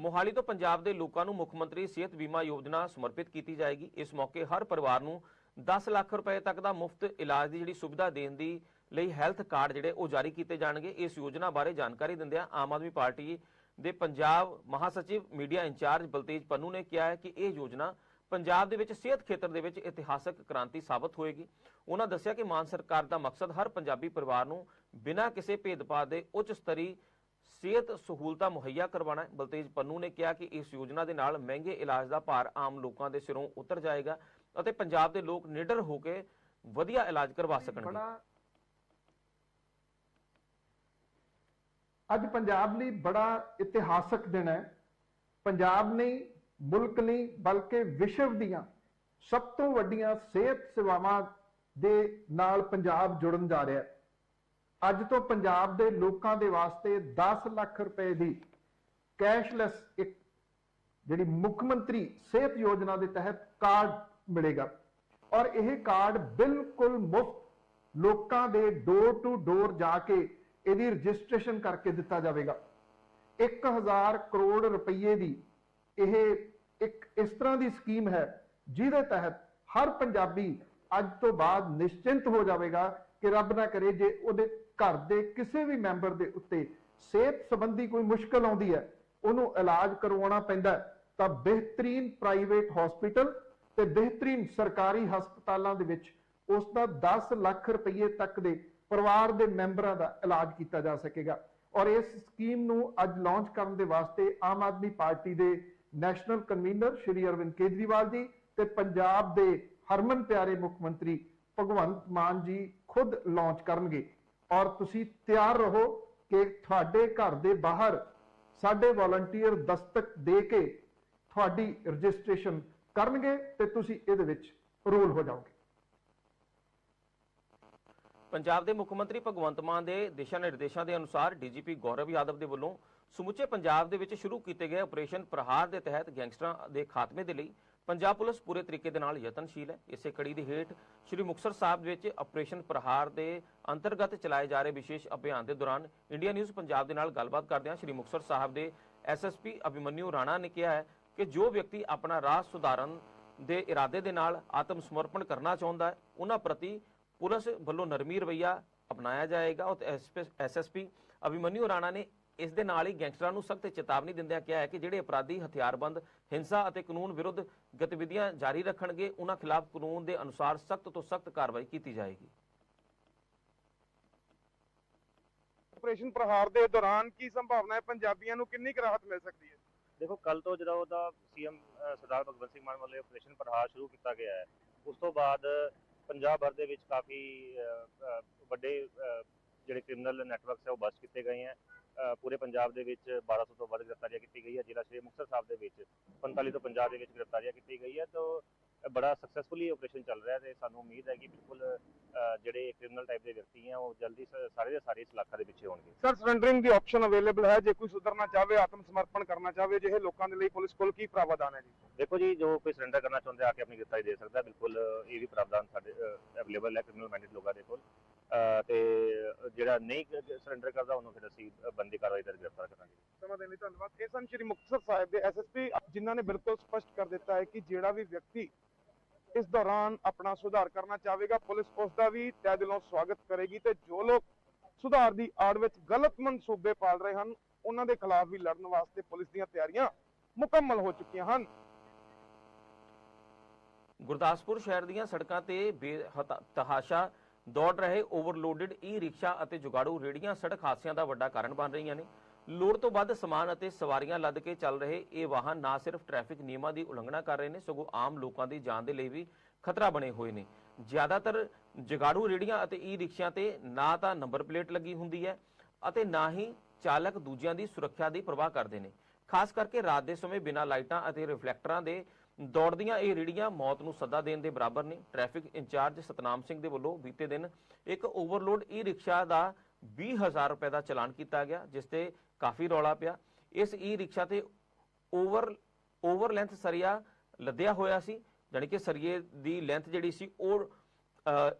ਮੋਹਾਲੀ ਤੋਂ ਪੰਜਾਬ ਦੇ ਲੋਕਾਂ ਨੂੰ ਮੁੱਖ ਮੰਤਰੀ ਸਿਹਤ ਬੀਮਾ ਯੋਜਨਾ ਸਮਰਪਿਤ ਕੀਤੀ ਜਾਏਗੀ। ਇਸ ਮੌਕੇ ਹਰ ਪਰਿਵਾਰ ਨੂੰ 10 ਲੱਖ ਰੁਪਏ ਤੱਕ ਦਾ ਮੁਫਤ ਇਲਾਜ ਦੀ ਜਿਹੜੀ ਸੁਵਿਧਾ ਦੇਣ ਦੀ ਲਈ ਹੈਲਥ ਕਾਰਡ ਜਿਹੜੇ ਉਹ ਜਾਰੀ ਕੀਤੇ ਜਾਣਗੇ। ਇਸ ਯੋਜਨਾ ਬਾਰੇ ਜਾਣਕਾਰੀ ਦਿੰਦਿਆਂ ਆਮ ਆਦਮੀ ਪਾਰਟੀ ਦੇ ਪੰਜਾਬ ਮਹਾਸਚਿਵ ਮੀਡੀਆ ਇੰਚਾਰਜ ਬਲਤੇਜ ਪੰਨੂ ਨੇ ਕਿਹਾ ਹੈ ਕਿ ਇਹ ਯੋਜਨਾ ਪੰਜਾਬ ਦੇ ਵਿੱਚ ਸਿਹਤ ਖੇਤਰ ਦੇ ਵਿੱਚ ਇਤਿਹਾਸਕ ਕ੍ਰਾਂਤੀ ਸਾਬਤ ਹੋਏਗੀ। ਉਹਨਾਂ ਦੱਸਿਆ ਕਿ ਮਾਨ ਸਰਕਾਰ ਦਾ ਮਕਸਦ ਹਰ ਪੰਜਾਬੀ ਪਰਿਵਾਰ ਨੂੰ ਬਿਨਾਂ ਕਿਸੇ ਭੇਦਭਾਵ ਦੇ ਉੱਚ ਸਤਰੀ ਸਿਹਤ ਸਹੂਲਤਾਂ ਮੁਹੱਈਆ ਕਰਵਾਉਣਾ ਹੈ। ਬਲਤੇਜ ਪੰਨੂ ਨੇ ਕਿਹਾ ਕਿ ਇਸ ਯੋਜਨਾ ਦੇ ਨਾਲ ਮਹਿੰਗੇ ਇਲਾਜ ਦਾ ਭਾਰ ਆਮ ਲੋਕਾਂ ਦੇ ਸਿਰੋਂ ਉਤਰ ਜਾਏਗਾ ਅਤੇ ਪੰਜਾਬ ਦੇ ਲੋਕ ਨਿਡਰ ਹੋ ਕੇ ਵਧੀਆ ਇਲਾਜ ਕਰਵਾ ਸਕਣਗੇ। ਅੱਜ ਪੰਜਾਬ ਲਈ ਬੜਾ ਇਤਿਹਾਸਕ ਦਿਨ ਹੈ। ਪੰਜਾਬ ਨਹੀਂ ਮੁਲਕ ਨਹੀਂ ਬਲਕਿ ਵਿਸ਼ਵ ਦੀਆਂ ਸਭ ਤੋਂ ਵੱਡੀਆਂ ਸਿਹਤ ਸੇਵਾਵਾਂ ਦੇ ਨਾਲ ਪੰਜਾਬ ਜੁੜਨ ਜਾ ਰਿਹਾ ਹੈ। ਅੱਜ ਤੋਂ ਪੰਜਾਬ ਦੇ ਲੋਕਾਂ ਦੇ ਵਾਸਤੇ 10 ਲੱਖ ਰੁਪਏ ਦੀ ਕੈਸ਼ਲੈਸ ਇੱਕ ਜਿਹੜੀ ਮੁੱਖ ਮੰਤਰੀ ਸਿਹਤ ਯੋਜਨਾ ਦੇ ਤਹਿਤ ਕਾਰਡ ਮਿਲੇਗਾ। ਔਰ ਇਹ ਕਾਰਡ ਬਿਲਕੁਲ ਮੁਫਤ ਲੋਕਾਂ ਦੇ ਡੋਰ ਟੂ ਡੋਰ ਜਾ ਕੇ ਇਹਦੀ ਰਜਿਸਟ੍ਰੇਸ਼ਨ ਕਰਕੇ ਦਿੱਤਾ ਜਾਵੇਗਾ। 1000 ਕਰੋੜ ਰੁਪਏ ਦੀ ਇਹ ਇੱਕ ਇਸ ਤਰ੍ਹਾਂ ਦੀ ਸਕੀਮ ਹੈ ਜਿਹਦੇ ਤਹਿਤ ਹਰ ਪੰਜਾਬੀ ਅੱਜ ਤੋਂ ਬਾਅਦ ਨਿਸ਼ਚਿੰਤ ਹੋ ਜਾਵੇਗਾ ਕਿ ਰੱਬ ਨਾ ਕਰੇ ਜੇ ਉਹਦੇ ਘਰ ਦੇ ਕਿਸੇ ਵੀ ਮੈਂਬਰ ਦੇ ਉੱਤੇ ਸਿਹਤ ਸੰਬੰਧੀ ਕੋਈ ਮੁਸ਼ਕਲ ਆਉਂਦੀ ਹੈ, ਉਹਨੂੰ ਇਲਾਜ ਕਰਵਾਉਣਾ ਪੈਂਦਾ ਤਾਂ ਬਿਹਤਰੀਨ ਪ੍ਰਾਈਵੇਟ ਹਸਪੀਟਲ ਤੇ ਬਿਹਤਰੀਨ ਸਰਕਾਰੀ ਹਸਪਤਾਲਾਂ ਦੇ ਵਿੱਚ ਉਸ ਦਾ 10 ਲੱਖ ਰੁਪਏ ਤੱਕ ਦੇ ਪਰਿਵਾਰ ਦੇ ਮੈਂਬਰਾਂ ਦਾ ਇਲਾਜ ਕੀਤਾ ਜਾ ਸਕੇਗਾ। ਔਰ ਇਸ ਸਕੀਮ ਨੂੰ ਅੱਜ ਲਾਂਚ ਕਰਨ ਦੇ ਵਾਸਤੇ ਆਮ ਆਦਮੀ ਪਾਰਟੀ ਦੇ ਨੈਸ਼ਨਲ ਕਨਵੀਨਰ ਸ਼੍ਰੀ ਅਰਵਿੰਦ ਕੇਜਰੀਵਾਲ ਜੀ ਤੇ ਪੰਜਾਬ ਦੇ ਹਰਮਨ ਪਿਆਰੇ ਮੁੱਖ ਮੰਤਰੀ ਭਗਵੰਤ ਮਾਨ ਜੀ ਖੁਦ ਲਾਂਚ ਕਰਨਗੇ। ਔਰ ਤੁਸੀਂ ਤਿਆਰ ਰਹੋ ਕਿ ਤੁਹਾਡੇ ਘਰ ਦੇ ਬਾਹਰ ਸਾਡੇ ਵਾਲੰਟੀਅਰ ਦਸਤਕ ਦੇ ਕੇ ਤੁਹਾਡੀ ਰਜਿਸਟ੍ਰੇਸ਼ਨ ਕਰਨਗੇ ਤੇ ਤੁਸੀਂ ਇਹਦੇ ਵਿੱਚ ਰੋਲ ਹੋ ਜਾਓਗੇ। ਪੰਜਾਬ ਦੇ ਮੁੱਖ ਮੰਤਰੀ ਭਗਵੰਤ ਮਾਨ ਦੇ ਦਿਸ਼ਾ ਨਿਰਦੇਸ਼ਾਂ ਦੇ ਅਨੁਸਾਰ ਡੀਜੀਪੀ ਗੌਰਵ ਯਾਦਵ ਦੇ ਵੱਲੋਂ ਸਮੁੱਚੇ ਪੰਜਾਬ ਦੇ ਵਿੱਚ ਸ਼ੁਰੂ ਕੀਤੇ ਗਏ ਆਪਰੇਸ਼ਨ ਪ੍ਰਹਾਰ ਦੇ ਤਹਿਤ ਗੈਂਗਸਟਰਾਂ ਦੇ ਖਾਤਮੇ ਦੇ ਲਈ ਪੰਜਾਬ ਪੁਲਿਸ ਪੂਰੇ ਤਰੀਕੇ ਦੇ ਨਾਲ ਯਤਨਸ਼ੀਲ ਹੈ। ਇਸੇ ਕੜੀ ਦੇ ਹੇਠ ਸ਼੍ਰੀ ਮੁਕਤਸਰ ਸਾਹਿਬ ਵਿੱਚ ਆਪਰੇਸ਼ਨ ਪ੍ਰਹਾਰ ਦੇ ਅੰਤਰਗਤ ਚਲਾਏ ਜਾ ਰਹੇ ਵਿਸ਼ੇਸ਼ ਅਭਿਆਨ ਦੇ ਦੌਰਾਨ ਇੰਡੀਆ ਨਿਊਜ਼ ਪੰਜਾਬ ਦੇ ਨਾਲ ਗੱਲਬਾਤ ਕਰਦਿਆਂ ਸ਼੍ਰੀ ਮੁਕਤਸਰ ਸਾਹਿਬ ਦੇ ਐਸਐਸਪੀ ਅਭਿਮਨਿਊ ਰਾਣਾ ਨੇ ਕਿਹਾ ਹੈ ਕਿ ਜੋ ਵਿਅਕਤੀ ਆਪਣਾ ਰਾਹ ਸੁਧਾਰਨ ਦੇ ਇਰਾਦੇ ਦੇ ਨਾਲ ਆਤਮ ਸਮਰਪਣ ਕਰਨਾ ਚਾਹੁੰਦਾ ਹੈ, ਉਹਨਾਂ ਪ੍ਰਤੀ ਪੁਲਿਸ ਵੱਲੋਂ ਨਰਮੀ ਰਵਈਆ ਅਪਣਾਇਆ ਜਾਏਗਾ। ਔਰ ਐਸਐਸਪੀ ਅਭਿਮਨਿਊ ਰਾਣਾ ਨੇ ਇਸ ਦੇ ਨਾਲ ਹੀ ਗੈਂਗਸਟਰਾਂ ਨੂੰ ਸਖਤ ਚੇਤਾਵਨੀ ਦਿੰਦਿਆਂ ਕਿਹਾ ਹੈ ਕਿ ਜਿਹੜੇ ਅਪਰਾਧੀ ਹਥਿਆਰਬੰਦ ਹਿੰਸਾ ਅਤੇ ਕਾਨੂੰਨ ਵਿਰੁੱਧ ਗਤੀਵਿਧੀਆਂ ਜਾਰੀ ਰੱਖਣਗੇ ਉਹਨਾਂ ਖਿਲਾਫ ਕਾਨੂੰਨ ਦੇ ਅਨੁਸਾਰ ਸਖਤ ਤੋਂ ਸਖਤ ਕਾਰਵਾਈ ਕੀਤੀ ਜਾਏਗੀ। ਆਪਰੇਸ਼ਨ ਪ੍ਰਹਾਰ ਦੇ ਦੌਰਾਨ ਕੀ ਸੰਭਾਵਨਾ ਹੈ? ਪੰਜਾਬੀਆਂ ਨੂੰ ਕਿੰਨੀ ਰਾਹਤ ਮਿਲ ਸਕਦੀ ਹੈ? ਦੇਖੋ ਕੱਲ ਤੋਂ ਜਿਹੜਾ ਉਹਦਾ ਸੀਐਮ ਸਰਦਾਰ ਭਗਵੰਤ ਸਿੰਘ ਮਾਨ ਵੱਲੋਂ ਆਪਰੇਸ਼ਨ ਪ੍ਰਹਾਰ ਸ਼ੁਰੂ ਕੀਤਾ ਗਿਆ ਹੈ ਉਸ ਤੋਂ ਬਾਅਦ ਪੰਜਾਬ ਭਰ ਦੇ ਵਿੱਚ ਕਾਫੀ ਵੱਡੇ ਜਿਹੜੇ ਕ੍ਰਿਮੀਨਲ ਨੈਟਵਰਕਸ ਹੈ ਉਹ ਬਸਟ ਕੀਤੇ ਗਏ ਹੈ। ਅ, ਪੂਰੇ ਪੰਜਾਬ ਦੇ ਵਿੱਚ 1200 ਤੋਂ ਵੱਧ ਗ੍ਰਿਫਤਾਰੀਆਂ ਕੀਤੀ ਗਈ ਹੈ। ਜ਼ਿਲ੍ਹਾ ਸ਼੍ਰੀ ਮੁਕਤਸਰ ਸਾਹਿਬ ਦੇ ਵਿੱਚ 45 ਤੋਂ ਪੰਜਾਬ ਦੇ ਵਿੱਚ ਗ੍ਰਿਫਤਾਰੀਆਂ ਕੀਤੀ ਗਈ ਹੈ। ਤਾਂ ਬੜਾ ਸਕਸੈਸਫੁਲੀ ਆਪਰੇਸ਼ਨ ਚੱਲ ਰਿਹਾ ਤੇ ਸਾਨੂੰ ਉਮੀਦ ਹੈ ਕਿ ਬਿਲਕੁਲ ਜਿਹੜੇ ਕ੍ਰਿਮੀਨਲ ਟਾਈਪ ਦੇ ਵਿਅਕਤੀ ਹੈ ਉਹ ਜਲਦੀ ਸਾਰੇ ਦੇ ਸਾਰੇ ਇਸ ਇਲਾਕਾ ਦੇ ਪਿੱਛੇ ਹੋਣਗੇ। ਸਰ ਸਰੈਂਡਰਿੰਗ ਦੀ ਆਪਸ਼ਨ ਅਵੇਲੇਬਲ ਹੈ। ਜੇ ਕੋਈ ਸੁਧਰਨਾ ਚਾਹਵੇ ਆਤਮ ਸਮਰਪਣ ਕਰਨਾ ਚਾਹਵੇ ਜਿਹੇ ਲੋਕਾਂ ਦੇ ਲਈ ਪੁਲਿਸ ਕੋਲ ਕੀ ਪ੍ਰਾਵਧਾਨ ਹੈ ਜੀ? ਦੇਖੋ ਜੀ ਜੋ ਕੋਈ ਸਰੈਂਡਰ ਕਰਨਾ ਚਾਹੁੰਦਾ ਆ ਕੇ ਆਪਣੀ ਗ੍ਰਿਫਤਾਰੀ ਦੇ ਸਕਦਾ। ਬਿਲਕੁਲ ਇਹ ਵੀ ਪ੍ਰਾਵਧਾਨ ਸਾਡੇ ਅਵੇਲੇਬਲ ਹੈ। ਕ੍ਰਿਮੀਨਲ ਮਾਈਂਡਡ ਲੋਕਾਂ ਦੇ ਕੋਲ। ਤੇ ਜਿਹੜਾ ਨਹੀਂ ਸਰੈਂਡਰ ਕਰਦਾ ਉਹਨੂੰ ਫਿਰ ਅਸੀਂ ਬੰਦੀ ਕਾਰਵਾਈ ਤਹਿਤ ਗ੍ਰਿਫਤਾਰ ਕਰਾਂਗੇ। ਸਮਾਂ ਦੇਣ ਲਈ ਧੰਨਵਾਦ। ਇਹ ਸਨ ਸ਼੍ਰੀ ਮੁਕਤਸਰ ਸਾਹਿਬ ਦੇ ਐਸਐਸਪੀ ਜਿਨ੍ਹਾਂ ਨੇ ਬਿਲਕੁਲ ਸਪਸ਼ਟ ਕਰ ਦਿੱਤਾ ਹੈ ਕਿ ਜਿਹੜਾ ਵੀ ਵਿਅਕਤੀ ਇਸ ਦੌਰਾਨ ਆਪਣਾ ਸੁਧਾਰ ਕਰਨਾ ਚਾਹੇਗਾ ਪੁਲਿਸ ਉਸ ਦਾ ਵੀ ਤਹਿ ਦਿਲੋਂ ਸਵਾਗਤ ਕਰੇਗੀ ਤੇ ਜੋ ਲੋਕ ਸੁਧਾਰ ਦੀ ਆੜ ਵਿੱਚ ਗਲਤ ਮਨਸੂਬੇ ਪਾਲ ਰਹੇ ਹਨ ਉਹਨਾਂ ਦੇ ਖਿਲਾਫ ਵੀ ਲੜਨ ਵਾਸਤੇ ਪੁਲਿਸ ਦੀਆਂ ਤਿਆਰੀਆਂ ਮੁਕੰਮਲ ਹੋ ਚੁੱਕੀਆਂ ਹਨ। ਗੁਰਦਾਸਪੁਰ ਸ਼ਹਿਰ ਦੀਆਂ ਸੜਕਾਂ ਤੇ ਬੇਤਹਾਸ਼ਾ ਦੌੜ ਰਹੇ ਓਵਰਲੋਡਡ ਈ ਰਿਕਸ਼ਾ ਅਤੇ ਜੁਗਾੜੂ ਰੇੜੀਆਂ ਸੜਕ ਹਾਦਸਿਆਂ ਦਾ ਵੱਡਾ ਕਾਰਨ ਬਣ ਰਹੀਆਂ ਨੇ। ਲੋੜ ਤੋਂ ਵੱਧ ਸਮਾਨ ਅਤੇ ਸਵਾਰੀਆਂ ਲੱਦ ਕੇ ਚੱਲ ਰਹੇ ਇਹ ਵਾਹਨ ਨਾ ਸਿਰਫ ਟ੍ਰੈਫਿਕ ਨਿਯਮਾਂ ਦੀ ਉਲੰਘਣਾ ਕਰ ਰਹੇ ਨੇ, ਸਗੋਂ ਆਮ ਲੋਕਾਂ ਦੀ ਜਾਨ ਦੇ ਲਈ ਵੀ ਖਤਰਾ ਬਣੇ ਹੋਏ ਨੇ। ਜ਼ਿਆਦਾਤਰ ਜੁਗਾੜੂ ਰੇੜੀਆਂ ਅਤੇ ਈ ਰਿਕਸ਼ਿਆਂ ਤੇ ਨਾ ਤਾਂ ਨੰਬਰ ਪਲੇਟ ਲੱਗੀ ਹੁੰਦੀ ਹੈ ਅਤੇ ਨਾ ਹੀ ਚਾਲਕ ਦੂਜਿਆਂ ਦੀ ਸੁਰੱਖਿਆ ਦੀ ਪਰਵਾਹ ਕਰਦੇ ਨੇ। ਖਾਸ ਕਰਕੇ ਰਾਤ ਦੇ ਸਮੇਂ ਬਿਨਾਂ ਲਾਈਟਾਂ ਅਤੇ ਰਿਫਲੈਕਟਰਾਂ ਦੇ ਦੌੜਦੀਆਂ ਇਹ ਰੇੜੀਆਂ ਮੌਤ ਨੂੰ ਸੱਦਾ ਦੇਣ ਦੇ ਬਰਾਬਰ ਨੇ। ਟ੍ਰੈਫਿਕ ਇੰਚਾਰਜ ਸਤਨਾਮ ਸਿੰਘ ਦੇ ਵੱਲੋਂ ਬੀਤੇ ਦਿਨ ਇੱਕ ਓਵਰਲੋਡ ਈ ਰਿਕਸ਼ਾ ਦਾ 20000 ਰੁਪਏ ਦਾ ਚਲਾਨ ਕੀਤਾ ਗਿਆ, ਜਿਸ ਤੇ ਕਾਫੀ ਰੌਲਾ ਪਿਆ। ਇਸ ਈ ਰਿਕਸ਼ਾ ਤੇ ਓਵਰ ਓਵਰ ਲੈਂਥ ਸਰੀਆ ਲੱਦਿਆ ਹੋਇਆ ਸੀ, ਜਾਣੀ ਕਿ ਸਰੀਏ ਦੀ ਲੈਂਥ ਜਿਹੜੀ ਸੀ ਉਹ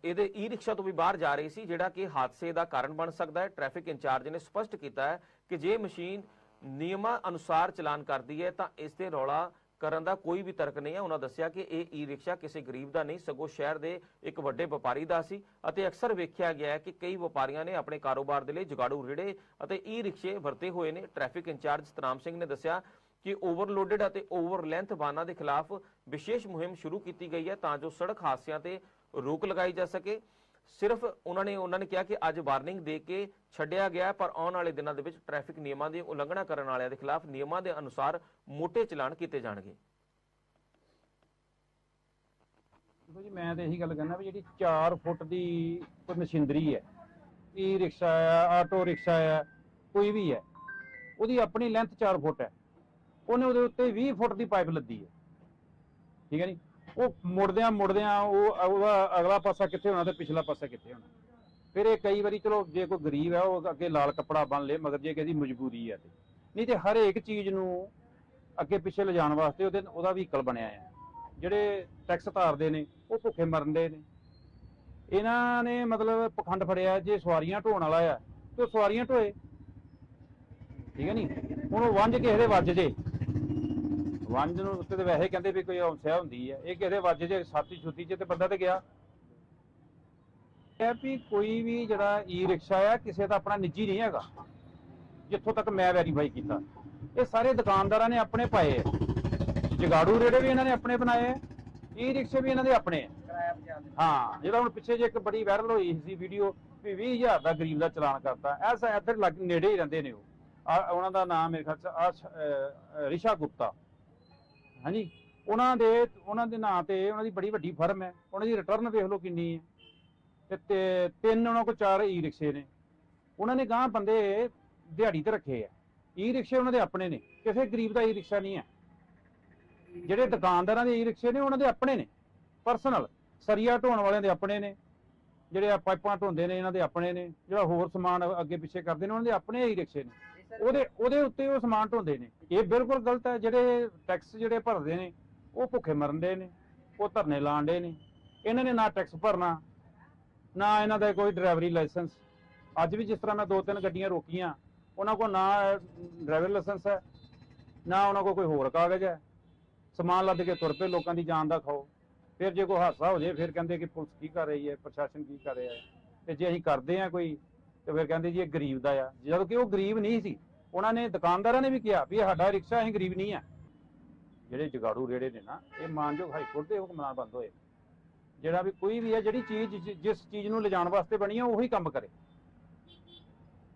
ਇਹਦੇ ਈ ਰਿਕਸ਼ਾ ਤੋਂ ਵੀ ਬਾਹਰ ਜਾ ਰਹੀ ਸੀ, ਜਿਹੜਾ ਕਿ ਹਾਦਸੇ ਦਾ ਕਾਰਨ ਬਣ ਸਕਦਾ ਹੈ। ਟ੍ਰੈਫਿਕ ਇੰਚਾਰਜ ਨੇ ਸਪਸ਼ਟ ਕੀਤਾ ਹੈ ਕਿ ਜੇ ਮਸ਼ੀਨ ਨਿਯਮਾਂ ਅਨੁਸਾਰ ਚਲਾਨ ਕਰਦੀ ਹੈ, ਤਾਂ ਇਸ ਤੇ ਰੌਲਾ ਕਰਨ ਦਾ ਕੋਈ ਵੀ ਤਰਕ ਨਹੀਂ ਹੈ। ਉਹਨਾਂ ਦੱਸਿਆ ਕਿ ਇਹ ਈ ਰਿਕਸ਼ਾ ਕਿਸੇ ਗਰੀਬ ਦਾ ਨਹੀਂ, ਸਗੋਂ ਸ਼ਹਿਰ ਦੇ ਇੱਕ ਵੱਡੇ ਵਪਾਰੀ ਦਾ ਸੀ ਅਤੇ ਅਕਸਰ ਵੇਖਿਆ ਗਿਆ ਹੈ ਕਿ ਕਈ ਵਪਾਰੀਆਂ ਨੇ ਆਪਣੇ ਕਾਰੋਬਾਰ ਦੇ ਲਈ ਜੁਗਾੜੂ ਰੇੜੇ ਅਤੇ ਈ ਰਿਕਸ਼ੇ ਵਰਤੇ ਹੋਏ ਨੇ। ਟ੍ਰੈਫਿਕ ਇੰਚਾਰਜ ਸਤਨਾਮ ਸਿੰਘ ਨੇ ਦੱਸਿਆ ਕਿ ਓਵਰਲੋਡਡ ਅਤੇ ਓਵਰ ਲੈਂਥ ਵਾਹਨਾਂ ਦੇ ਖਿਲਾਫ ਵਿਸ਼ੇਸ਼ ਮੁਹਿੰਮ ਸ਼ੁਰੂ ਕੀਤੀ ਗਈ ਹੈ ਤਾਂ ਜੋ ਸੜਕ ਹਾਦਸਿਆਂ ਤੇ ਰੋਕ ਲਗਾਈ ਜਾ ਸਕੇ। ਸਿਰਫ ਉਹਨਾਂ ਨੇ ਉਹਨਾਂ ਨੇ ਕਿਹਾ ਕਿ ਅੱਜ ਵਾਰਨਿੰਗ ਦੇ ਕੇ ਛੱਡਿਆ ਗਿਆ, ਪਰ ਆਉਣ ਵਾਲੇ ਦਿਨਾਂ ਦੇ ਵਿੱਚ ਟ੍ਰੈਫਿਕ ਨਿਯਮਾਂ ਦੀ ਉਲੰਘਣਾ ਕਰਨ ਵਾਲਿਆਂ ਦੇ ਖਿਲਾਫ ਨਿਯਮਾਂ ਦੇ ਅਨੁਸਾਰ ਮੋٹے ਚਲਾਨ ਕੀਤੇ ਜਾਣਗੇ। ਦੇਖੋ ਜੀ, ਮੈਂ ਤਾਂ ਇਹੀ ਗੱਲ ਕਰਨਾ ਵੀ ਜਿਹੜੀ 4 ਫੁੱਟ ਦੀ ਕੋਈ ਮਸ਼ੀਨਰੀ ਹੈ ਈ ਰਿਕਸ਼ਾ ਆ, ਆਟੋ ਰਿਕਸ਼ਾ ਆ, ਕੋਈ ਵੀ ਹੈ, ਉਹਦੀ ਆਪਣੀ ਲੈਂਥ 4 ਫੁੱਟ ਹੈ। ਉਹਨੇ ਉਹਦੇ ਉੱਤੇ 20 ਫੁੱਟ ਦੀ ਪਾਈਪ ਲੱਦੀ ਹੈ। ਠੀਕ ਹੈ ਜੀ? ਉਹ ਮੁੜਦਿਆਂ ਮੁੜਦਿਆਂ ਉਹ, ਉਹਦਾ ਅਗਲਾ ਪਾਸਾ ਕਿੱਥੇ ਹੋਣਾ ਤੇ ਪਿਛਲਾ ਪਾਸਾ ਕਿੱਥੇ ਹੋਣਾ। ਫਿਰ ਇਹ ਕਈ ਵਾਰੀ ਚਲੋ ਜੇ ਕੋਈ ਗਰੀਬ ਹੈ, ਉਹ ਅੱਗੇ ਲਾਲ ਕੱਪੜਾ ਬੰਨ ਲੇ, ਮਗਰ ਜੇ ਕਿਸੇ ਮਜਬੂਰੀ ਹੈ ਤੇ। ਨਹੀਂ ਤੇ ਹਰ ਇੱਕ ਚੀਜ਼ ਨੂੰ ਅੱਗੇ ਪਿੱਛੇ ਲਿਜਾਣ ਵਾਸਤੇ ਉਹਦੇ, ਉਹਦਾ ਵਹੀਕਲ ਬਣਿਆ ਹੈ ਜਿਹੜੇ ਟੈਕਸ ਤਾਰਦੇ ਨੇ, ਉਹ ਭੁੱਖੇ ਮਰਨ ਦੇ ਨੇ। ਇਹਨਾਂ ਨੇ ਮਤਲਬ ਪਖੰਡ ਫੜਿਆ ਜੇ ਸਵਾਰੀਆਂ ਢੋਣ ਵਾਲਾ ਆ, ਤੇ ਉਹ ਸਵਾਰੀਆਂ ਢੋਏ। ਠੀਕ ਹੈ ਨਹੀਂ ਹੁਣ ਉਹ ਵੰਜ ਕਿਸੇ ਦੇ ਵੱਜ ਜੇ। ਵੰਜ ਨੂੰ ਉੱਤੇ ਤੇ ਵੈਸੇ ਕਹਿੰਦੇ ਵੀ ਕੋਈ ਔਂਸਿਆ ਹੁੰਦੀ ਹੈ ਇਹ ਕਿਸੇ ਵੱਜ ਜੇ ਸਾਥੀ ਛੁੱਤੀ ਚ ਤੇ ਬੰਦਾ ਤੇ ਗਿਆ। ਇਹ ਵੀ ਕੋਈ ਵੀ ਜਿਹੜਾ ਈ ਰਿਕਸ਼ਾ ਆ, ਕਿਸੇ ਦਾ ਆਪਣਾ ਨਿੱਜੀ ਨਹੀਂ ਹੈਗਾ। ਜਿੱਥੋਂ ਤੱਕ ਮੈਂ ਵੈਰੀਫਾਈ ਕੀਤਾ। ਇਹ ਸਾਰੇ ਦੁਕਾਨਦਾਰਾਂ ਨੇ ਆਪਣੇ ਪਾਏ ਆ। ਜਗਾੜੂ ਰੇੜੇ ਵੀ ਇਹਨਾਂ ਨੇ ਆਪਣੇ ਬਣਾਏ ਆ। ਈ ਰਿਕਸ਼ੇ ਵੀ ਇਹਨਾਂ ਦੇ ਆਪਣੇ ਆ। ਹਾਂ, ਜਿਹੜਾ ਹੁਣ ਪਿੱਛੇ ਜੇ ਇੱਕ ਬੜੀ ਵਾਇਰਲ ਹੋਈ ਸੀ ਵੀਡੀਓ ਵੀ 20000 ਦਾ ਗਰੀਬ ਦਾ ਚਲਾਨ ਕਰਤਾ। ਐਸਾ ਇੱਧਰ ਲੱਗ ਨੇੜੇ ਹੀ ਰਹਿੰਦੇ ਨੇ ਉਹ। ਉਹਨਾਂ ਦਾ ਨਾਮ ਮੇਰੇ ਖਿਆਲ ਚ ਰਿਸ਼ਾ ਗੁਪਤਾ। ਹਾਂਜੀ? ਉਹਨਾਂ ਦੇ ਉਹਨਾਂ ਦੇ ਨਾਂ ਤੇ ਉਹਨਾਂ ਦੀ ਬੜੀ ਵੱਡੀ ਫਰਮ ਹੈ। ਉਹਨਾਂ ਦੀ ਰਿਟਰਨ ਵੇਖ ਲਓ ਕਿੰਨੀ ਹੈ। ਤੇ ਤਿੰਨ ਉਹਨਾਂ ਕੋਲ ਚਾਰ ਈ ਰਿਕਸ਼ੇ ਨੇ। ਉਹਨਾਂ ਨੇ ਗਾਂ ਬੰਦੇ ਦਿਹਾੜੀ ਤੇ ਰੱਖੇ ਆ। ਈ ਰਿਕਸ਼ੇ ਉਹਨਾਂ ਦੇ ਆਪਣੇ ਨੇ। ਕਿਸੇ ਗਰੀਬ ਦਾ ਈ ਰਿਕਸ਼ਾ ਨਹੀਂ ਹੈ। ਜਿਹੜੇ ਦੁਕਾਨਦਾਰਾਂ ਦੇ ਈ ਰਿਕਸ਼ੇ ਨੇ, ਉਹਨਾਂ ਦੇ ਆਪਣੇ ਨੇ। ਪਰਸਨਲ ਸਰੀਆ ਢੋਣ ਵਾਲਿਆਂ ਦੇ ਆਪਣੇ ਨੇ। ਜਿਹੜੇ ਆ ਪਾਈਪਾਂ ਢੋਂਦੇ ਨੇ, ਇਹਨਾਂ ਦੇ ਆਪਣੇ ਨੇ। ਜਿਹੜਾ ਹੋਰ ਸਮਾਨ ਅੱਗੇ ਪਿੱਛੇ ਕਰਦੇ ਨੇ, ਉਹਨਾਂ ਦੇ ਆਪਣੇ ਈ ਰਿਕਸ਼ੇ ਨੇ। ਉਹਦੇ ਉਹਦੇ ਉੱਤੇ ਉਹ ਸਮਾਨ ਢੋਂਦੇ ਨੇ। ਇਹ ਬਿਲਕੁਲ ਗਲਤ ਹੈ, ਜਿਹੜੇ ਟੈਕਸ ਜਿਹੜੇ ਭਰਦੇ ਨੇ, ਉਹ ਭੁੱਖੇ ਮਰਨ ਦੇ ਨੇ, ਉਹ ਧਰਨੇ ਲਾਣ ਦੇ ਨੇ। ਇਹਨਾਂ ਨੇ ਨਾ ਟੈਕਸ ਭਰਨਾ, ਨਾ ਇਹਨਾਂ ਦਾ ਕੋਈ ਡਰਾਈਵਰੀ ਲਾਇਸੈਂਸ। ਅੱਜ ਵੀ ਜਿਸ ਤਰ੍ਹਾਂ ਮੈਂ ਦੋ ਤਿੰਨ ਗੱਡੀਆਂ ਰੋਕੀਆਂ, ਉਹਨਾਂ ਕੋਲ ਨਾ ਡਰਾਈਵਰ ਲਾਇਸੈਂਸ ਹੈ, ਨਾ ਉਹਨਾਂ ਕੋਲ ਕੋਈ ਹੋਰ ਕਾਗਜ਼ ਹੈ। ਸਮਾਨ ਲੱਦ ਕੇ ਤੁਰ ਪਏ, ਲੋਕਾਂ ਦੀ ਜਾਨ ਦਾ ਖਾਓ। ਫਿਰ ਜੇ ਕੋਈ ਹਾਦਸਾ ਹੋ ਜਾਏ, ਫਿਰ ਕਹਿੰਦੇ ਕਿ ਪੁਲਿਸ ਕੀ ਕਰ ਰਹੀ ਹੈ, ਪ੍ਰਸ਼ਾਸਨ ਕੀ ਕਰ ਰਿਹਾ ਹੈ। ਤੇ ਜੇ ਅਸੀਂ ਕਰਦੇ ਆ ਕੋਈ ਤੇ ਫਿਰ ਕਹਿੰਦੇ ਜੀ ਇਹ ਗਰੀਬ ਦਾ ਆ। ਜਦੋਂ ਕਿ ਉਹ ਗਰੀਬ ਨਹੀਂ ਸੀ, ਉਹਨਾਂ ਨੇ ਦੁਕਾਨਦਾਰਾਂ ਨੇ ਵੀ ਕਿਹਾ ਵੀ ਇਹ ਸਾਡਾ ਰਿਕਸ਼ਾ, ਅਸੀਂ ਗਰੀਬ ਨਹੀਂ ਆ। ਜਿਹੜੇ ਜਗਾੜੂ ਰੇੜੇ ਨੇ ਨਾ, ਇਹ ਮਾਨਯੋਗ ਹਾਈ ਕੋਰਟ ਦੇ ਹੁਕਮ ਨਾਲ ਬੰਦ ਹੋਏ। ਜਿਹੜਾ ਵੀ ਕੋਈ ਵੀ ਹੈ ਜਿਹੜੀ ਚੀਜ਼ ਜਿਸ ਚੀਜ਼ ਨੂੰ ਲਿਜਾਣ ਵਾਸਤੇ ਬਣੀ ਆ, ਉਹੀ ਕੰਮ ਕਰੇ।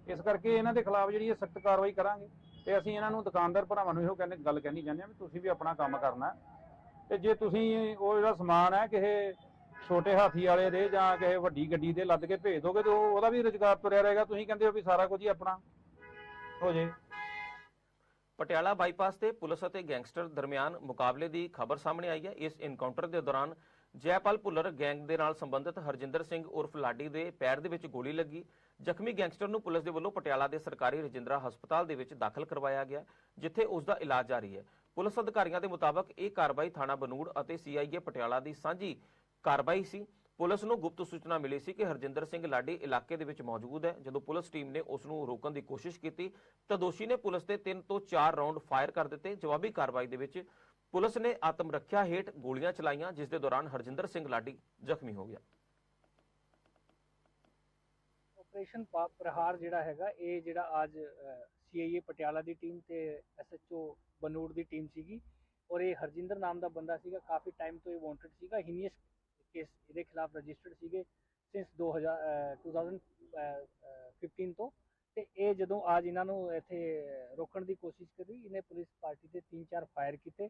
ਇਸ ਕਰਕੇ ਇਹਨਾਂ ਦੇ ਖਿਲਾਫ ਜਿਹੜੀ ਸਖਤ ਕਾਰਵਾਈ ਕਰਾਂਗੇ। ਤੇ ਅਸੀਂ ਇਹਨਾਂ ਨੂੰ ਦੁਕਾਨਦਾਰ ਭਰਾਵਾਂ ਨੂੰ ਇਹੋ ਕਹਿੰਦੇ, ਗੱਲ ਕਹਿਣੀ ਚਾਹੁੰਦੇ ਆ ਵੀ ਤੁਸੀਂ ਵੀ ਆਪਣਾ ਕੰਮ ਕਰਨਾ। ਤੇ ਜੇ ਤੁਸੀਂ ਉਹ ਜਿਹੜਾ ਸਮਾਨ ਹੈ, ਕਿਸੇ ਛੋਟੇ ਹਾਥੀ ਵਾਲੇ ਦੇ ਜਾਂ ਕਿਸੇ ਵੱਡੀ ਗੱਡੀ ਦੇ ਲੱਦ ਕੇ ਭੇਜ ਦੋਗੇ ਤੇ ਉਹ ਉਹਦਾ ਵੀ ਰੁਜ਼ਗਾਰ ਤੁਰਿਆ ਰਹੇਗਾ, ਤੁਸੀਂ ਕਹਿੰਦੇ ਹੋ ਵੀ ਸਾਰਾ ਕੁਝ ਹੀ ਆਪਣਾ ਹੋ ਜੇ। ਪਟਿਆਲਾ ਬਾਈਪਾਸ ਤੇ ਪੁਲਿਸ ਅਤੇ ਗੈਂਗਸਟਰ ਦਰਮਿਆਨ ਮੁਕਾਬਲੇ ਦੀ ਖਬਰ ਸਾਹਮਣੇ ਆਈ ਹੈ। ਇਸ ਇਨਕਾਊਂਟਰ ਦੇ ਦੌਰਾਨ ਜੈਪਾਲ ਭੁੱਲਰ ਗੈਂਗ ਦੇ ਨਾਲ ਸੰਬੰਧਿਤ ਹਰਜਿੰਦਰ ਸਿੰਘ ਉਰਫ ਲਾਡੀ ਦੇ ਪੈਰ ਦੇ ਵਿੱਚ ਗੋਲੀ ਲੱਗੀ। ਜ਼ਖਮੀ ਗੈਂਗਸਟਰ ਨੂੰ ਪੁਲਿਸ ਦੇ ਵੱਲੋਂ ਪਟਿਆਲਾ ਦੇ ਸਰਕਾਰੀ ਰਜਿੰਦਰਾ ਹਸਪਤਾਲ ਦੇ ਵਿੱਚ ਦਾਖਲ ਕਰਵਾਇਆ ਗਿਆ, ਜਿੱਥੇ ਉਸ ਦਾ ਇਲਾਜ ਜਾਰੀ ਹੈ। ਪੁਲਿਸ ਅਧਿਕਾਰੀਆਂ ਦੇ ਮੁਤਾਬਕ ਇਹ ਕਾਰਵਾਈ ਥਾਣਾ ਬਨੂੜ ਅਤੇ ਸੀਆਈਏ ਪਟਿਆਲਾ ਦੀ ਸਾਂਝੀ ਕਾਰਵਾਈ ਸੀ। ਪੁਲਿਸ ਨੂੰ ਗੁਪਤ ਸੂਚਨਾ ਮਿਲੀ ਸੀ ਕਿ ਹਰਜਿੰਦਰ ਸਿੰਘ ਲਾਡੀ ਇਲਾਕੇ ਦੇ ਵਿੱਚ ਮੌਜੂਦ ਹੈ। ਜਦੋਂ ਪੁਲਿਸ ਟੀਮ ਨੇ ਉਸ ਨੂੰ ਰੋਕਣ ਦੀ ਕੋਸ਼ਿਸ਼ ਕੀਤੀ, ਤਾਂ ਦੋਸ਼ੀ ਨੇ ਪੁਲਿਸ ਤੇ 3 ਤੋਂ 4 ਰਾਉਂਡ ਫਾਇਰ ਕਰ ਦਿੱਤੇ। ਜਵਾਬੀ ਕਾਰਵਾਈ ਦੇ ਵਿੱਚ ਪੁਲਿਸ ਨੇ ਆਤਮ ਰੱਖਿਆ ਹੇਠ ਗੋਲੀਆਂ ਚਲਾਈਆਂ, ਜਿਸ ਦੇ ਦੌਰਾਨ ਹਰਜਿੰਦਰ ਸਿੰਘ ਲਾਡੀ ਜ਼ਖਮੀ ਹੋ ਗਿਆ। ਆਪਰੇਸ਼ਨ ਪਾ- ਪ੍ਰਹਾਰ ਜਿਹੜਾ ਹੈਗਾ, ਇਹ ਜਿਹੜਾ ਅੱਜ ਸੀਆਈਏ ਪਟਿਆਲਾ ਦੀ ਟੀਮ ਤੇ ਐਸਐਚਓ ਬਨੂੜ ਦੀ ਟੀਮ ਸੀਗੀ। ਔਰ ਇਹ ਹਰਜਿੰਦਰ ਨਾਮ ਦਾ ਬੰਦਾ ਸੀਗਾ। ਕਾਫੀ ਟਾਈਮ ਤੋਂ ਇਹ ਵਾਂਟਡ ਸੀਗਾ। ਹੀਨੀਅਸ ਕੇਸ ਇਹਦੇ ਖਿਲਾਫ ਰਜਿਸਟਰਡ ਸੀਗੇ ਸਿੰਸ 2000 ਅਹ, 2015 ਤੋਂ। ਤੇ ਇਹ ਜਦੋਂ ਅੱਜ ਇਹਨਾਂ ਨੂੰ ਇੱਥੇ ਰੋਕਣ ਦੀ ਕੋਸ਼ਿਸ਼ ਕਰੀ ਇਹਨੇ ਪੁਲਿਸ ਪਾਰਟੀ ਤੇ 3-4 ਫਾਇਰ ਕੀਤੇ।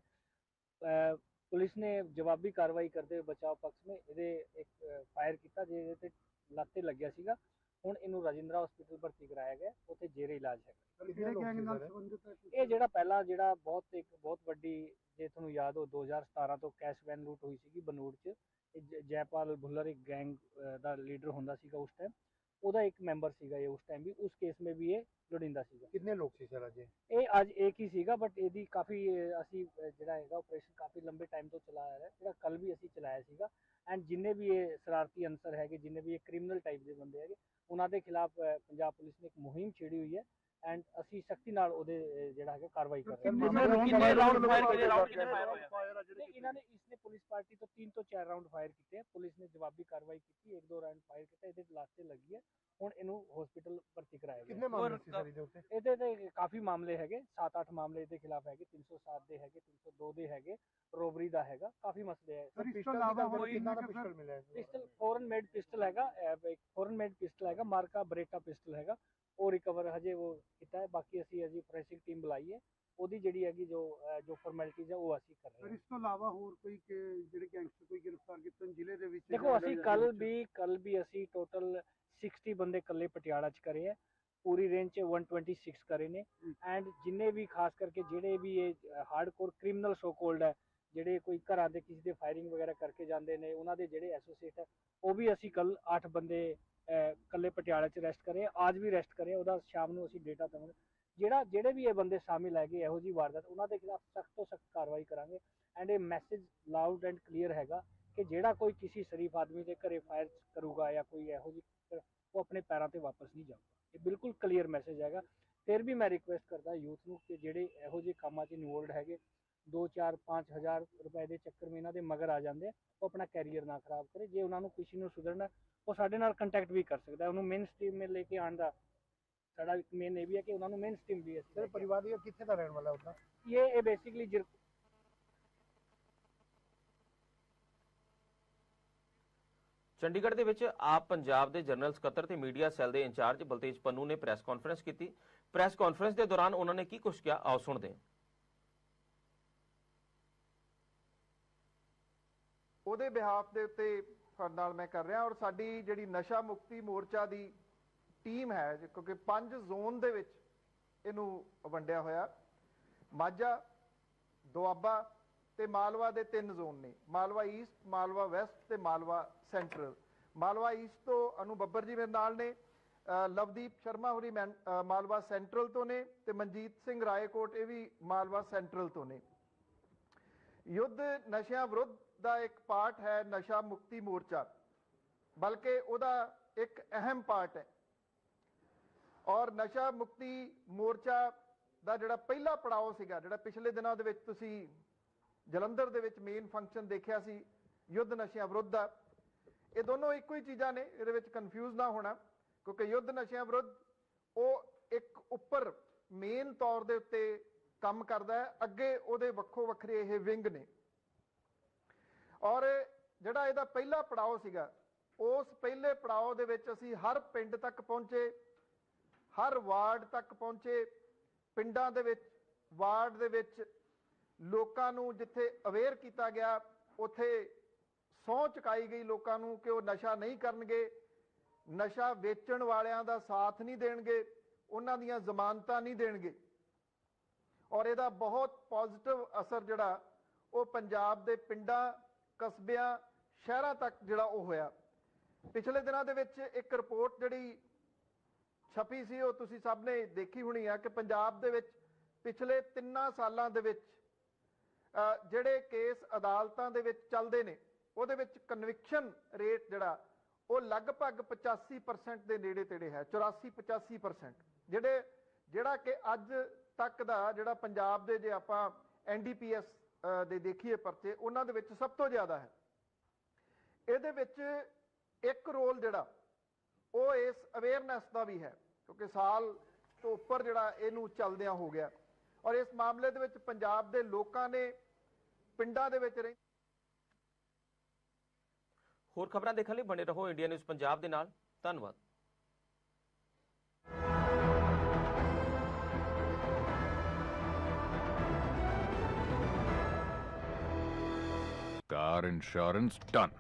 ਪੁਲਿਸ ਨੇ ਜਵਾਬੀ ਕਾਰਵਾਈ ਕਰਦੇ ਹੋਏ ਬਚਾਅ ਪਕਸ਼ ਨੇ ਇਹਦੇ ਇੱਕ ਫਾਇਰ ਕੀਤਾ ਜਿਹਦੇ ਤੇ ਲੱਤ ਲੱਗਿਆ ਸੀਗਾ। ਹੁਣ ਇਹਨੂੰ ਰਾਜਿੰਦਰਾ ਹਸਪੀਟਲ ਭਰਤੀ ਕਰਾਇਆ ਗਿਆ। ਉੱਥੇ ਜੇਰੇ ਇਲਾਜ ਹੈ ਕਿਹੜੇ ਗੈਂਗ ਨਾਲ ਸੰਬੰਧਿਤ ਹੈ? ਇਹ ਜਿਹੜਾ ਪਹਿਲਾ ਜਿਹੜਾ ਬਹੁਤ ਇੱਕ ਬਹੁਤ ਵੱਡੀ ਜੇ ਤੁਹਾਨੂੰ ਯਾਦ ਹੋ 2017 ਤੋਂ ਕੈਸ਼ ਵੈਨ ਲੂਟ ਹੋਈ ਸੀਗੀ ਬਨੂੜ 'ਚ। ਜੈਪਾਲ ਭੁੱਲਰ ਇੱਕ ਗੈਂਗ ਦਾ ਲੀਡਰ ਹੁੰਦਾ ਸੀਗਾ ਉਸ ਟਾਈਮ ਉਹਦਾ ਇੱਕ ਮੈਂਬਰ ਸੀਗਾ ਇਹ ਉਸ ਟਾਈਮ ਵੀ। ਉਸ ਕੇਸ ਮੇ ਵੀ ਇਹ ਲੋੜਿੰਦਾ ਸੀਗਾ। ਕਿੰਨੇ ਲੋਕ ਸੀ ਸਰ ਅਜੇ ਇਹ? ਅੱਜ ਇੱਕ ਹੀ ਸੀਗਾ ਬਟ ਇਹਦੀ ਕਾਫੀ ਅਸੀਂ ਜਿਹੜਾ ਹੈਗਾ ਆਪਰੇਸ਼ਨ ਕਾਫੀ ਲੰਬੇ ਟਾਈਮ ਤੋਂ ਚਲਾਇਆ ਰਿਹਾ। ਜਿਹੜਾ ਕੱਲ ਵੀ ਅਸੀਂ ਚਲਾਇਆ ਸੀਗਾ। ਐਂਡ ਜਿੰਨੇ ਵੀ ਇਹ ਸ਼ਰਾਰਤੀ ਅਨਸਰ ਹੈਗੇ ਜਿੰਨੇ ਵੀ ਇਹ ਕ੍ਰਿਮੀਨਲ ਟਾਈਪ ਦੇ ਬੰਦੇ ਹੈਗੇ ਉਹਨਾਂ ਦੇ ਖਿਲਾਫ ਪੰਜਾਬ ਪੁਲਿਸ ਨੇ ਇੱਕ ਮੁਹਿੰਮ ਛੇੜੀ ਹੋਈ ਹੈ। ਐਂਡ ਅਸੀਂ ਸਖਤੀ ਨਾਲ ਉਹਦੇ ਜਿਹੜਾ ਹੈਗਾ ਕਾਰਵਾਈ ਕਰ ਰਹੇ ਹਾਂ। ਕਿੰਨੇ ਰਾਉਂਡ ਫਾਇਰ ਨਹੀਂ, ਇਹਨਾਂ ਨੇ ਇਸਨੇ ਪੁਲਿਸ ਪਾਰਟੀ ਤੋਂ 3 ਤੋਂ 4 ਰਾਉਂਡ ਫਾਇਰ ਕੀਤੇ ਪੁਲਿਸ ਨੇ ਜਵਾਬੀ ਕਾਰਵਾਈ ਕੀਤੀ ਇੱਕ ਦੋ ਰਾਉਂਡ ਫਾਇਰ ਕੀਤਾ ਇਹਦੇ ਲਾਸਟ ਤੇ ਲੱਗੀ ਹੈ ਹੁਣ ਇਹਨੂੰ ਹਸਪੀਟਲ ਭਰਤੀ ਕਰਾਇਆ ਗਿਆ। ਕਿੰਨੇ ਮਾਮਲੇ ਸੀ ਸਰ ਇਹਦੇ ਉੱਤੇ? ਇਹਦੇ ਤੇ ਕਾਫੀ ਮਾਮਲੇ ਹੈਗੇ 7-8 ਮਾਮਲੇ ਇਹਦੇ ਖਿਲਾਫ ਹੈਗੇ 307 ਦੇ ਹੈਗੇ 302 ਦੇ ਹੈਗੇ ਰੋਬਰੀ ਦਾ ਹੈਗਾ ਕਾਫੀ ਮਸਲੇ ਹੈ ਸਰ ਇਸ ਤੋਂ ਇਲਾਵਾ ਹੋਰ ਕਿੰਨਾ ਦਾ ਪਿਸਟਲ ਮਿਲਿਆ? ਪਿਸਟਲ ਫੋਰਨ ਮੇਡ ਪਿਸਟਲ ਹੈਗਾ ਇੱਕ ਫੋਰਨ ਮੇਡ ਪਿਸਟਲ ਹੈਗਾ ਮਾਰਕਾ ਬਰੇਟਾ ਪਿਸਟਲ ਹੈਗਾ। ਉਹ ਰਿਕਵਰ ਹਜੇ ਉਹ ਕੀਤਾ ਹੈ ਬਾਕੀ ਅਸੀਂ ਅਜੀ ਫੋਰੈਂਸਿਕ ਟੀਮ ਬੁਲਾਈ ਹੈ। ਉਹਦੀ ਜਿਹੜੀ ਹੈਗੀ ਜੋ ਅਹ ਜੋ ਫਾਰਮੈਲਿਟੀਜ਼ ਹੈ ਉਹ ਅਸੀਂ ਕਰ ਰਹੇ ਹਾਂ। ਤੋਂ ਇਲਾਵਾ ਹੋਰ ਕੋਈ ਜਿਹੜੇ ਗੈਂਗਸਟਰ ਕੋਈ ਗ੍ਰਿਫਤਾਰ ਕੀਤੇ ਨੇ ਜ਼ਿਲ੍ਹੇ ਦੇ ਵਿੱਚ ਦੇਖੋ ਅਸੀਂ ਕੱਲ ਵੀ ਕੱਲ ਵੀ ਅਸੀਂ ਟੋਟਲ 60 ਬੰਦੇ ਕੱਲੇ ਪਟਿਆਲਾ ਚ ਕਰੇ ਹੈ। ਪੂਰੀ ਰੇਂਜ ਚ 126 ਕਰੇ ਨੇ। ਐਂਡ ਜਿੰਨੇ ਵੀ ਖਾਸ ਕਰਕੇ ਜਿਹੜੇ ਵੀ ਇਹ ਹਾਰਡਕੋਰ ਕ੍ਰਿਮੀਨਲ ਸੋ ਕੋਲਡ ਹੈ ਜਿਹੜੇ ਕੋਈ ਘਰਾਂ ਦੇ ਕਿਸੇ ਦੇ ਫਾਇਰਿੰਗ ਵਗੈਰਾ ਕਰਕੇ ਜਾਂਦੇ ਨੇ ਉਹਨਾਂ ਦੇ ਜਿਹੜੇ ਐਸੋਸੀਏਟ ਹੈ ਉਹ ਵੀ ਅਸੀਂ ਕੱਲ 8 ਬੰਦੇ ਕੱਲੇ ਪਟਿਆਲਾ ਚ ਅਰੈਸਟ ਕਰੇ, ਅੱਜ ਵੀ ਅਰੈਸਟ ਕਰੇ, ਉਹਦਾ ਸ਼ਾਮ ਨੂੰ ਅਸੀਂ ਡੇਟਾ ਦਵਾਂਗੇ। ਜਿਹੜਾ, ਜਿਹੜੇ ਵੀ ਇਹ ਬੰਦੇ ਸ਼ਾਮਿਲ ਹੈਗੇ, ਇਹੋ ਜੀ ਵਾਰਦਾਤ, ਉਹਨਾਂ ਦੇ ਖਿਲਾਫ ਸਖਤ ਤੋਂ ਸਖਤ ਕਾਰਵਾਈ ਕਰਾਂਗੇ। ਐਂਡ ਇਹ ਮੈਸੇਜ ਲਾਊਡ ਐਂਡ ਕਲੀਅਰ ਹੈਗਾ ਕਿ ਜਿਹੜਾ ਕੋਈ ਕਿਸੇ ਸ਼ਰੀਫ ਆਦਮੀ ਦੇ ਘਰੇ ਫਾਇਰ ਕਰੂਗਾ ਜਾਂ ਕੋਈ ਇਹੋ ਜਿਹੀ ਉਹ ਆਪਣੇ ਪੈਰਾਂ ਤੇ ਵਾਪਸ ਨਹੀਂ ਜਾਊਗਾ। ਇਹ ਬਿਲਕੁਲ ਕਲੀਅਰ ਮੈਸੇਜ ਹੈਗਾ। ਫਿਰ ਵੀ ਮੈਂ ਰਿਕੁਐਸਟ ਕਰਦਾ ਯੂਥ ਨੂੰ ਕਿ ਜਿਹੜੇ ਇਹੋ ਜਿਹੇ ਕੰਮਾਂ 'ਚ ਇਨਵੋਲਡ ਹੈਗੇ 2 4 5 ਹਜ਼ਾਰ ਰੁਪਏ ਦੇ ਚੱਕਰ ਮੇ ਇਹਨਾਂ ਦੇ ਮਗਰ ਆ ਜਾਂਦੇ ਆ, ਉਹ ਆਪਣਾ ਕੈਰੀਅਰ ਨਾ ਖਰਾਬ ਕਰੇ ਜੇ ਉਹਨਾਂ ਨੂੰ ਕਿਸੇ ਨੂੰ ਸੁਧਰਨਾ ਉਹ ਸਾਡੇ ਨਾਲ ਕੰਟੈਕਟ ਵੀ ਕਰ ਸਕਦਾ ਹੈ। ਉਹਨੂੰ ਮੇਨ ਸਟ੍ਰੀਮ ਮੇ ਲੈ ਕੇ ਆਉਣ ਦਾ ਸਾਡਾ ਇੱਕ ਮੇਨ ਇਹ ਵੀ ਹੈ ਕਿ ਉਹਨਾਂ ਨੂੰ ਮੇਨ ਸਟ੍ਰੀਮ ਵੀ ਸਰ ਹੈ ਪਰਿਵਾਰ ਦੀ ਕਿੱਥੇ ਦਾ ਰਹਿਣ ਵਾਲਾ ਹੁੰਦਾ? ਇਹ ਇਹ ਬੇਸਿਕਲੀ ਚੰਡੀਗੜ੍ਹ ਦੇ ਵਿੱਚ ਆਪ ਪੰਜਾਬ ਦੇ ਜਨਰਲ ਸਕੱਤਰ ਤੇ ਮੀਡੀਆ ਸੈੱਲ ਦੇ ਇੰਚਾਰਜ ਬਲਤੇਜ ਪੰਨੂ ਨੇ ਪ੍ਰੈਸ ਕਾਨਫਰੰਸ ਕੀਤੀ। ਪ੍ਰੈਸ ਕਾਨਫਰੰਸ ਦੇ ਦੌਰਾਨ ਉਹਨਾਂ ਨੇ ਕੀ ਕੁਝ ਕਿਹਾ? ਆਓ ਸੁਣਦੇ ਹਾਂ। ਉਹਦੇ ਬਿਹਾਫ ਦੇ ਉੱਤੇ ਤੁਹਾਡੇ ਨਾਲ ਮੈਂ ਕਰ ਰਿਹਾ ਔਰ ਸਾਡੀ ਜਿਹੜੀ ਨਸ਼ਾ ਮੁਕਤੀ ਮੋਰਚਾ ਦੀ ਟੀਮ ਹੈ ਕਿਉਂਕਿ ਪੰਜ ਜ਼ੋਨ ਦੇ ਵਿੱਚ ਇਹਨੂੰ ਵੰਡਿਆ ਹੋਇਆ। ਮਾਝਾ ਦੁਆਬਾ ਤੇ ਮਾਲਵਾ ਦੇ ਤਿੰਨ ਜ਼ੋਨ ਨੇ। ਮਾਲਵਾ ਈਸਟ ਮਾਲਵਾ ਵੈਸਟ ਤੇ ਮਾਲਵਾ ਸੈਂਟਰਲ ਮਾਲਵਾ ਈਸਟ ਤੋਂ ਅਨੂ ਬੱਬਰ ਜੀ ਮੇਰੇ ਨਾਲ ਨੇ ਅ, ਲਵਦੀਪ ਸ਼ਰਮਾ ਹੋਰੀ ਮੈਨ- ਮਾਲਵਾ ਸੈਂਟਰਲ ਤੋਂ ਨੇ ਤੇ ਮਨਜੀਤ ਸਿੰਘ ਰਾਏਕੋਟ ਇਹ ਵੀ ਮਾਲਵਾ ਸੈਂਟਰਲ ਤੋਂ ਨੇ। ਯੁੱਧ ਨਸ਼ਿਆਂ ਵਿਰੁੱਧ ਦਾ ਇੱਕ ਪਾਰਟ ਹੈ ਨਸ਼ਾ ਮੁਕਤੀ ਮੋਰਚਾ, ਬਲਕਿ ਉਹਦਾ ਇੱਕ ਅਹਿਮ ਪਾਰਟ ਹੈ। ਔਰ ਨਸ਼ਾ ਮੁਕਤੀ ਮੋਰਚਾ ਦਾ ਜਿਹੜਾ ਪਹਿਲਾ ਪੜਾਅ ਸੀਗਾ, ਜਿਹੜਾ ਪਿਛਲੇ ਦਿਨਾਂ ਦੇ ਵਿੱਚ ਤੁਸੀਂ ਜਲੰਧਰ ਦੇ ਵਿੱਚ ਮੇਨ ਫੰਕਸ਼ਨ ਦੇਖਿਆ ਸੀ, ਯੁੱਧ ਨਸ਼ਿਆਂ ਵਿਰੁੱਧ ਦਾ। ਇਹ ਦੋਨੋਂ ਇੱਕੋ ਹੀ ਚੀਜ਼ਾਂ ਨੇ, ਇਹਦੇ ਵਿੱਚ ਕਨਫਿਊਜ਼ ਨਾ ਹੋਣਾ, ਕਿਉਂਕਿ ਯੁੱਧ ਨਸ਼ਿਆਂ ਵਿਰੁੱਧ ਉਹ ਇੱਕ ਉੱਪਰ ਮੇਨ ਤੌਰ ਦੇ ਉੱਤੇ ਕੰਮ ਕਰਦਾ ਹੈ, ਅੱਗੇ ਉਹਦੇ ਵੱਖੋ ਵੱਖਰੇ ਇਹ ਵਿੰਗ ਨੇ। ਔਰ ਜਿਹੜਾ ਇਹਦਾ ਪਹਿਲਾ ਪੜਾਅ ਸੀਗਾ, ਉਸ ਪਹਿਲੇ ਪੜਾਅ ਦੇ ਵਿੱਚ ਅਸੀਂ ਹਰ ਪਿੰਡ ਤੱਕ ਪਹੁੰਚੇ, ਹਰ ਵਾਰਡ ਤੱਕ ਪਹੁੰਚੇ, ਪਿੰਡਾਂ ਦੇ ਵਿੱਚ, ਵਾਰਡ ਦੇ ਵਿੱਚ ਲੋਕਾਂ ਨੂੰ ਜਿੱਥੇ ਅਵੇਅਰ ਕੀਤਾ ਗਿਆ, ਉੱਥੇ ਸਹੁੰ ਚੁਕਾਈ ਗਈ ਲੋਕਾਂ ਨੂੰ ਕਿ ਉਹ ਨਸ਼ਾ ਨਹੀਂ ਕਰਨਗੇ, ਨਸ਼ਾ ਵੇਚਣ ਵਾਲਿਆਂ ਦਾ ਸਾਥ ਨਹੀਂ ਦੇਣਗੇ, ਉਹਨਾਂ ਦੀਆਂ ਜ਼ਮਾਨਤਾਂ ਨਹੀਂ ਦੇਣਗੇ। ਔਰ ਇਹਦਾ ਬਹੁਤ ਪੋਜ਼ਿਟਿਵ ਅਸਰ ਜਿਹੜਾ, ਉਹ ਪੰਜਾਬ ਦੇ ਪਿੰਡਾਂ ਕਸਬਿਆਂ ਸ਼ਹਿਰਾਂ ਤੱਕ ਜਿਹੜਾ ਉਹ ਹੋਇਆ। ਪਿਛਲੇ ਦਿਨਾਂ ਦੇ ਵਿੱਚ ਇੱਕ ਰਿਪੋਰਟ ਜਿਹੜੀ ਛਪੀ ਸੀ, ਉਹ ਤੁਸੀਂ ਸਭ ਨੇ ਦੇਖੀ ਹੋਣੀ ਆ ਕਿ ਪੰਜਾਬ ਦੇ ਵਿੱਚ ਪਿਛਲੇ 3 ਸਾਲਾਂ ਦੇ ਵਿੱਚ ਜਿਹੜੇ ਕੇਸ ਅਦਾਲਤਾਂ ਦੇ ਵਿੱਚ ਚੱਲਦੇ ਨੇ, ਉਹਦੇ ਵਿੱਚ ਕਨਵਿਕਸ਼ਨ ਰੇਟ ਜਿਹੜਾ, ਉਹ ਲਗਭਗ 85% ਦੇ ਨੇੜੇ ਤੇੜੇ ਹੈ 84 85% ਜਿਹੜੇ, ਜਿਹੜਾ ਕਿ ਅੱਜ ਤੱਕ ਦਾ ਜਿਹੜਾ ਪੰਜਾਬ ਦੇ ਜੇ ਆਪਾਂ ਐਨਡੀਪੀਐਸ ਦੇ ਦੇਖੀਏ ਪਰਚੇ, ਉਹਨਾਂ ਦੇ ਵਿੱਚ ਸਭ ਤੋਂ ਜ਼ਿਆਦਾ ਹੈ। ਇਹਦੇ ਵਿੱਚ ਇੱਕ ਰੋਲ ਜਿਹੜਾ, ਉਹ ਇਸ ਅਵੇਅਰਨੈਸ ਦਾ ਵੀ ਹੈ, ਕਿਉਂਕਿ ਸਾਲ ਤੋਂ ਉੱਪਰ ਜਿਹੜਾ ਇਹਨੂੰ ਚੱਲਦਿਆਂ ਹੋ ਗਿਆ। ਔਰ ਇਸ ਮਾਮਲੇ ਦੇ ਵਿੱਚ ਪੰਜਾਬ ਦੇ ਲੋਕਾਂ ਨੇ ਪਿੰਡਾਂ ਦੇ ਵਿੱਚ ਰਹਿ ਹੋਰ ਖਬਰਾਂ ਦੇਖਣ ਲਈ ਬਣੇ ਰਹੋ ਇੰਡੀਆ ਨਿਊਜ਼ ਪੰਜਾਬ ਦੇ ਨਾਲ। ਧੰਨਵਾਦ। Car insurance done.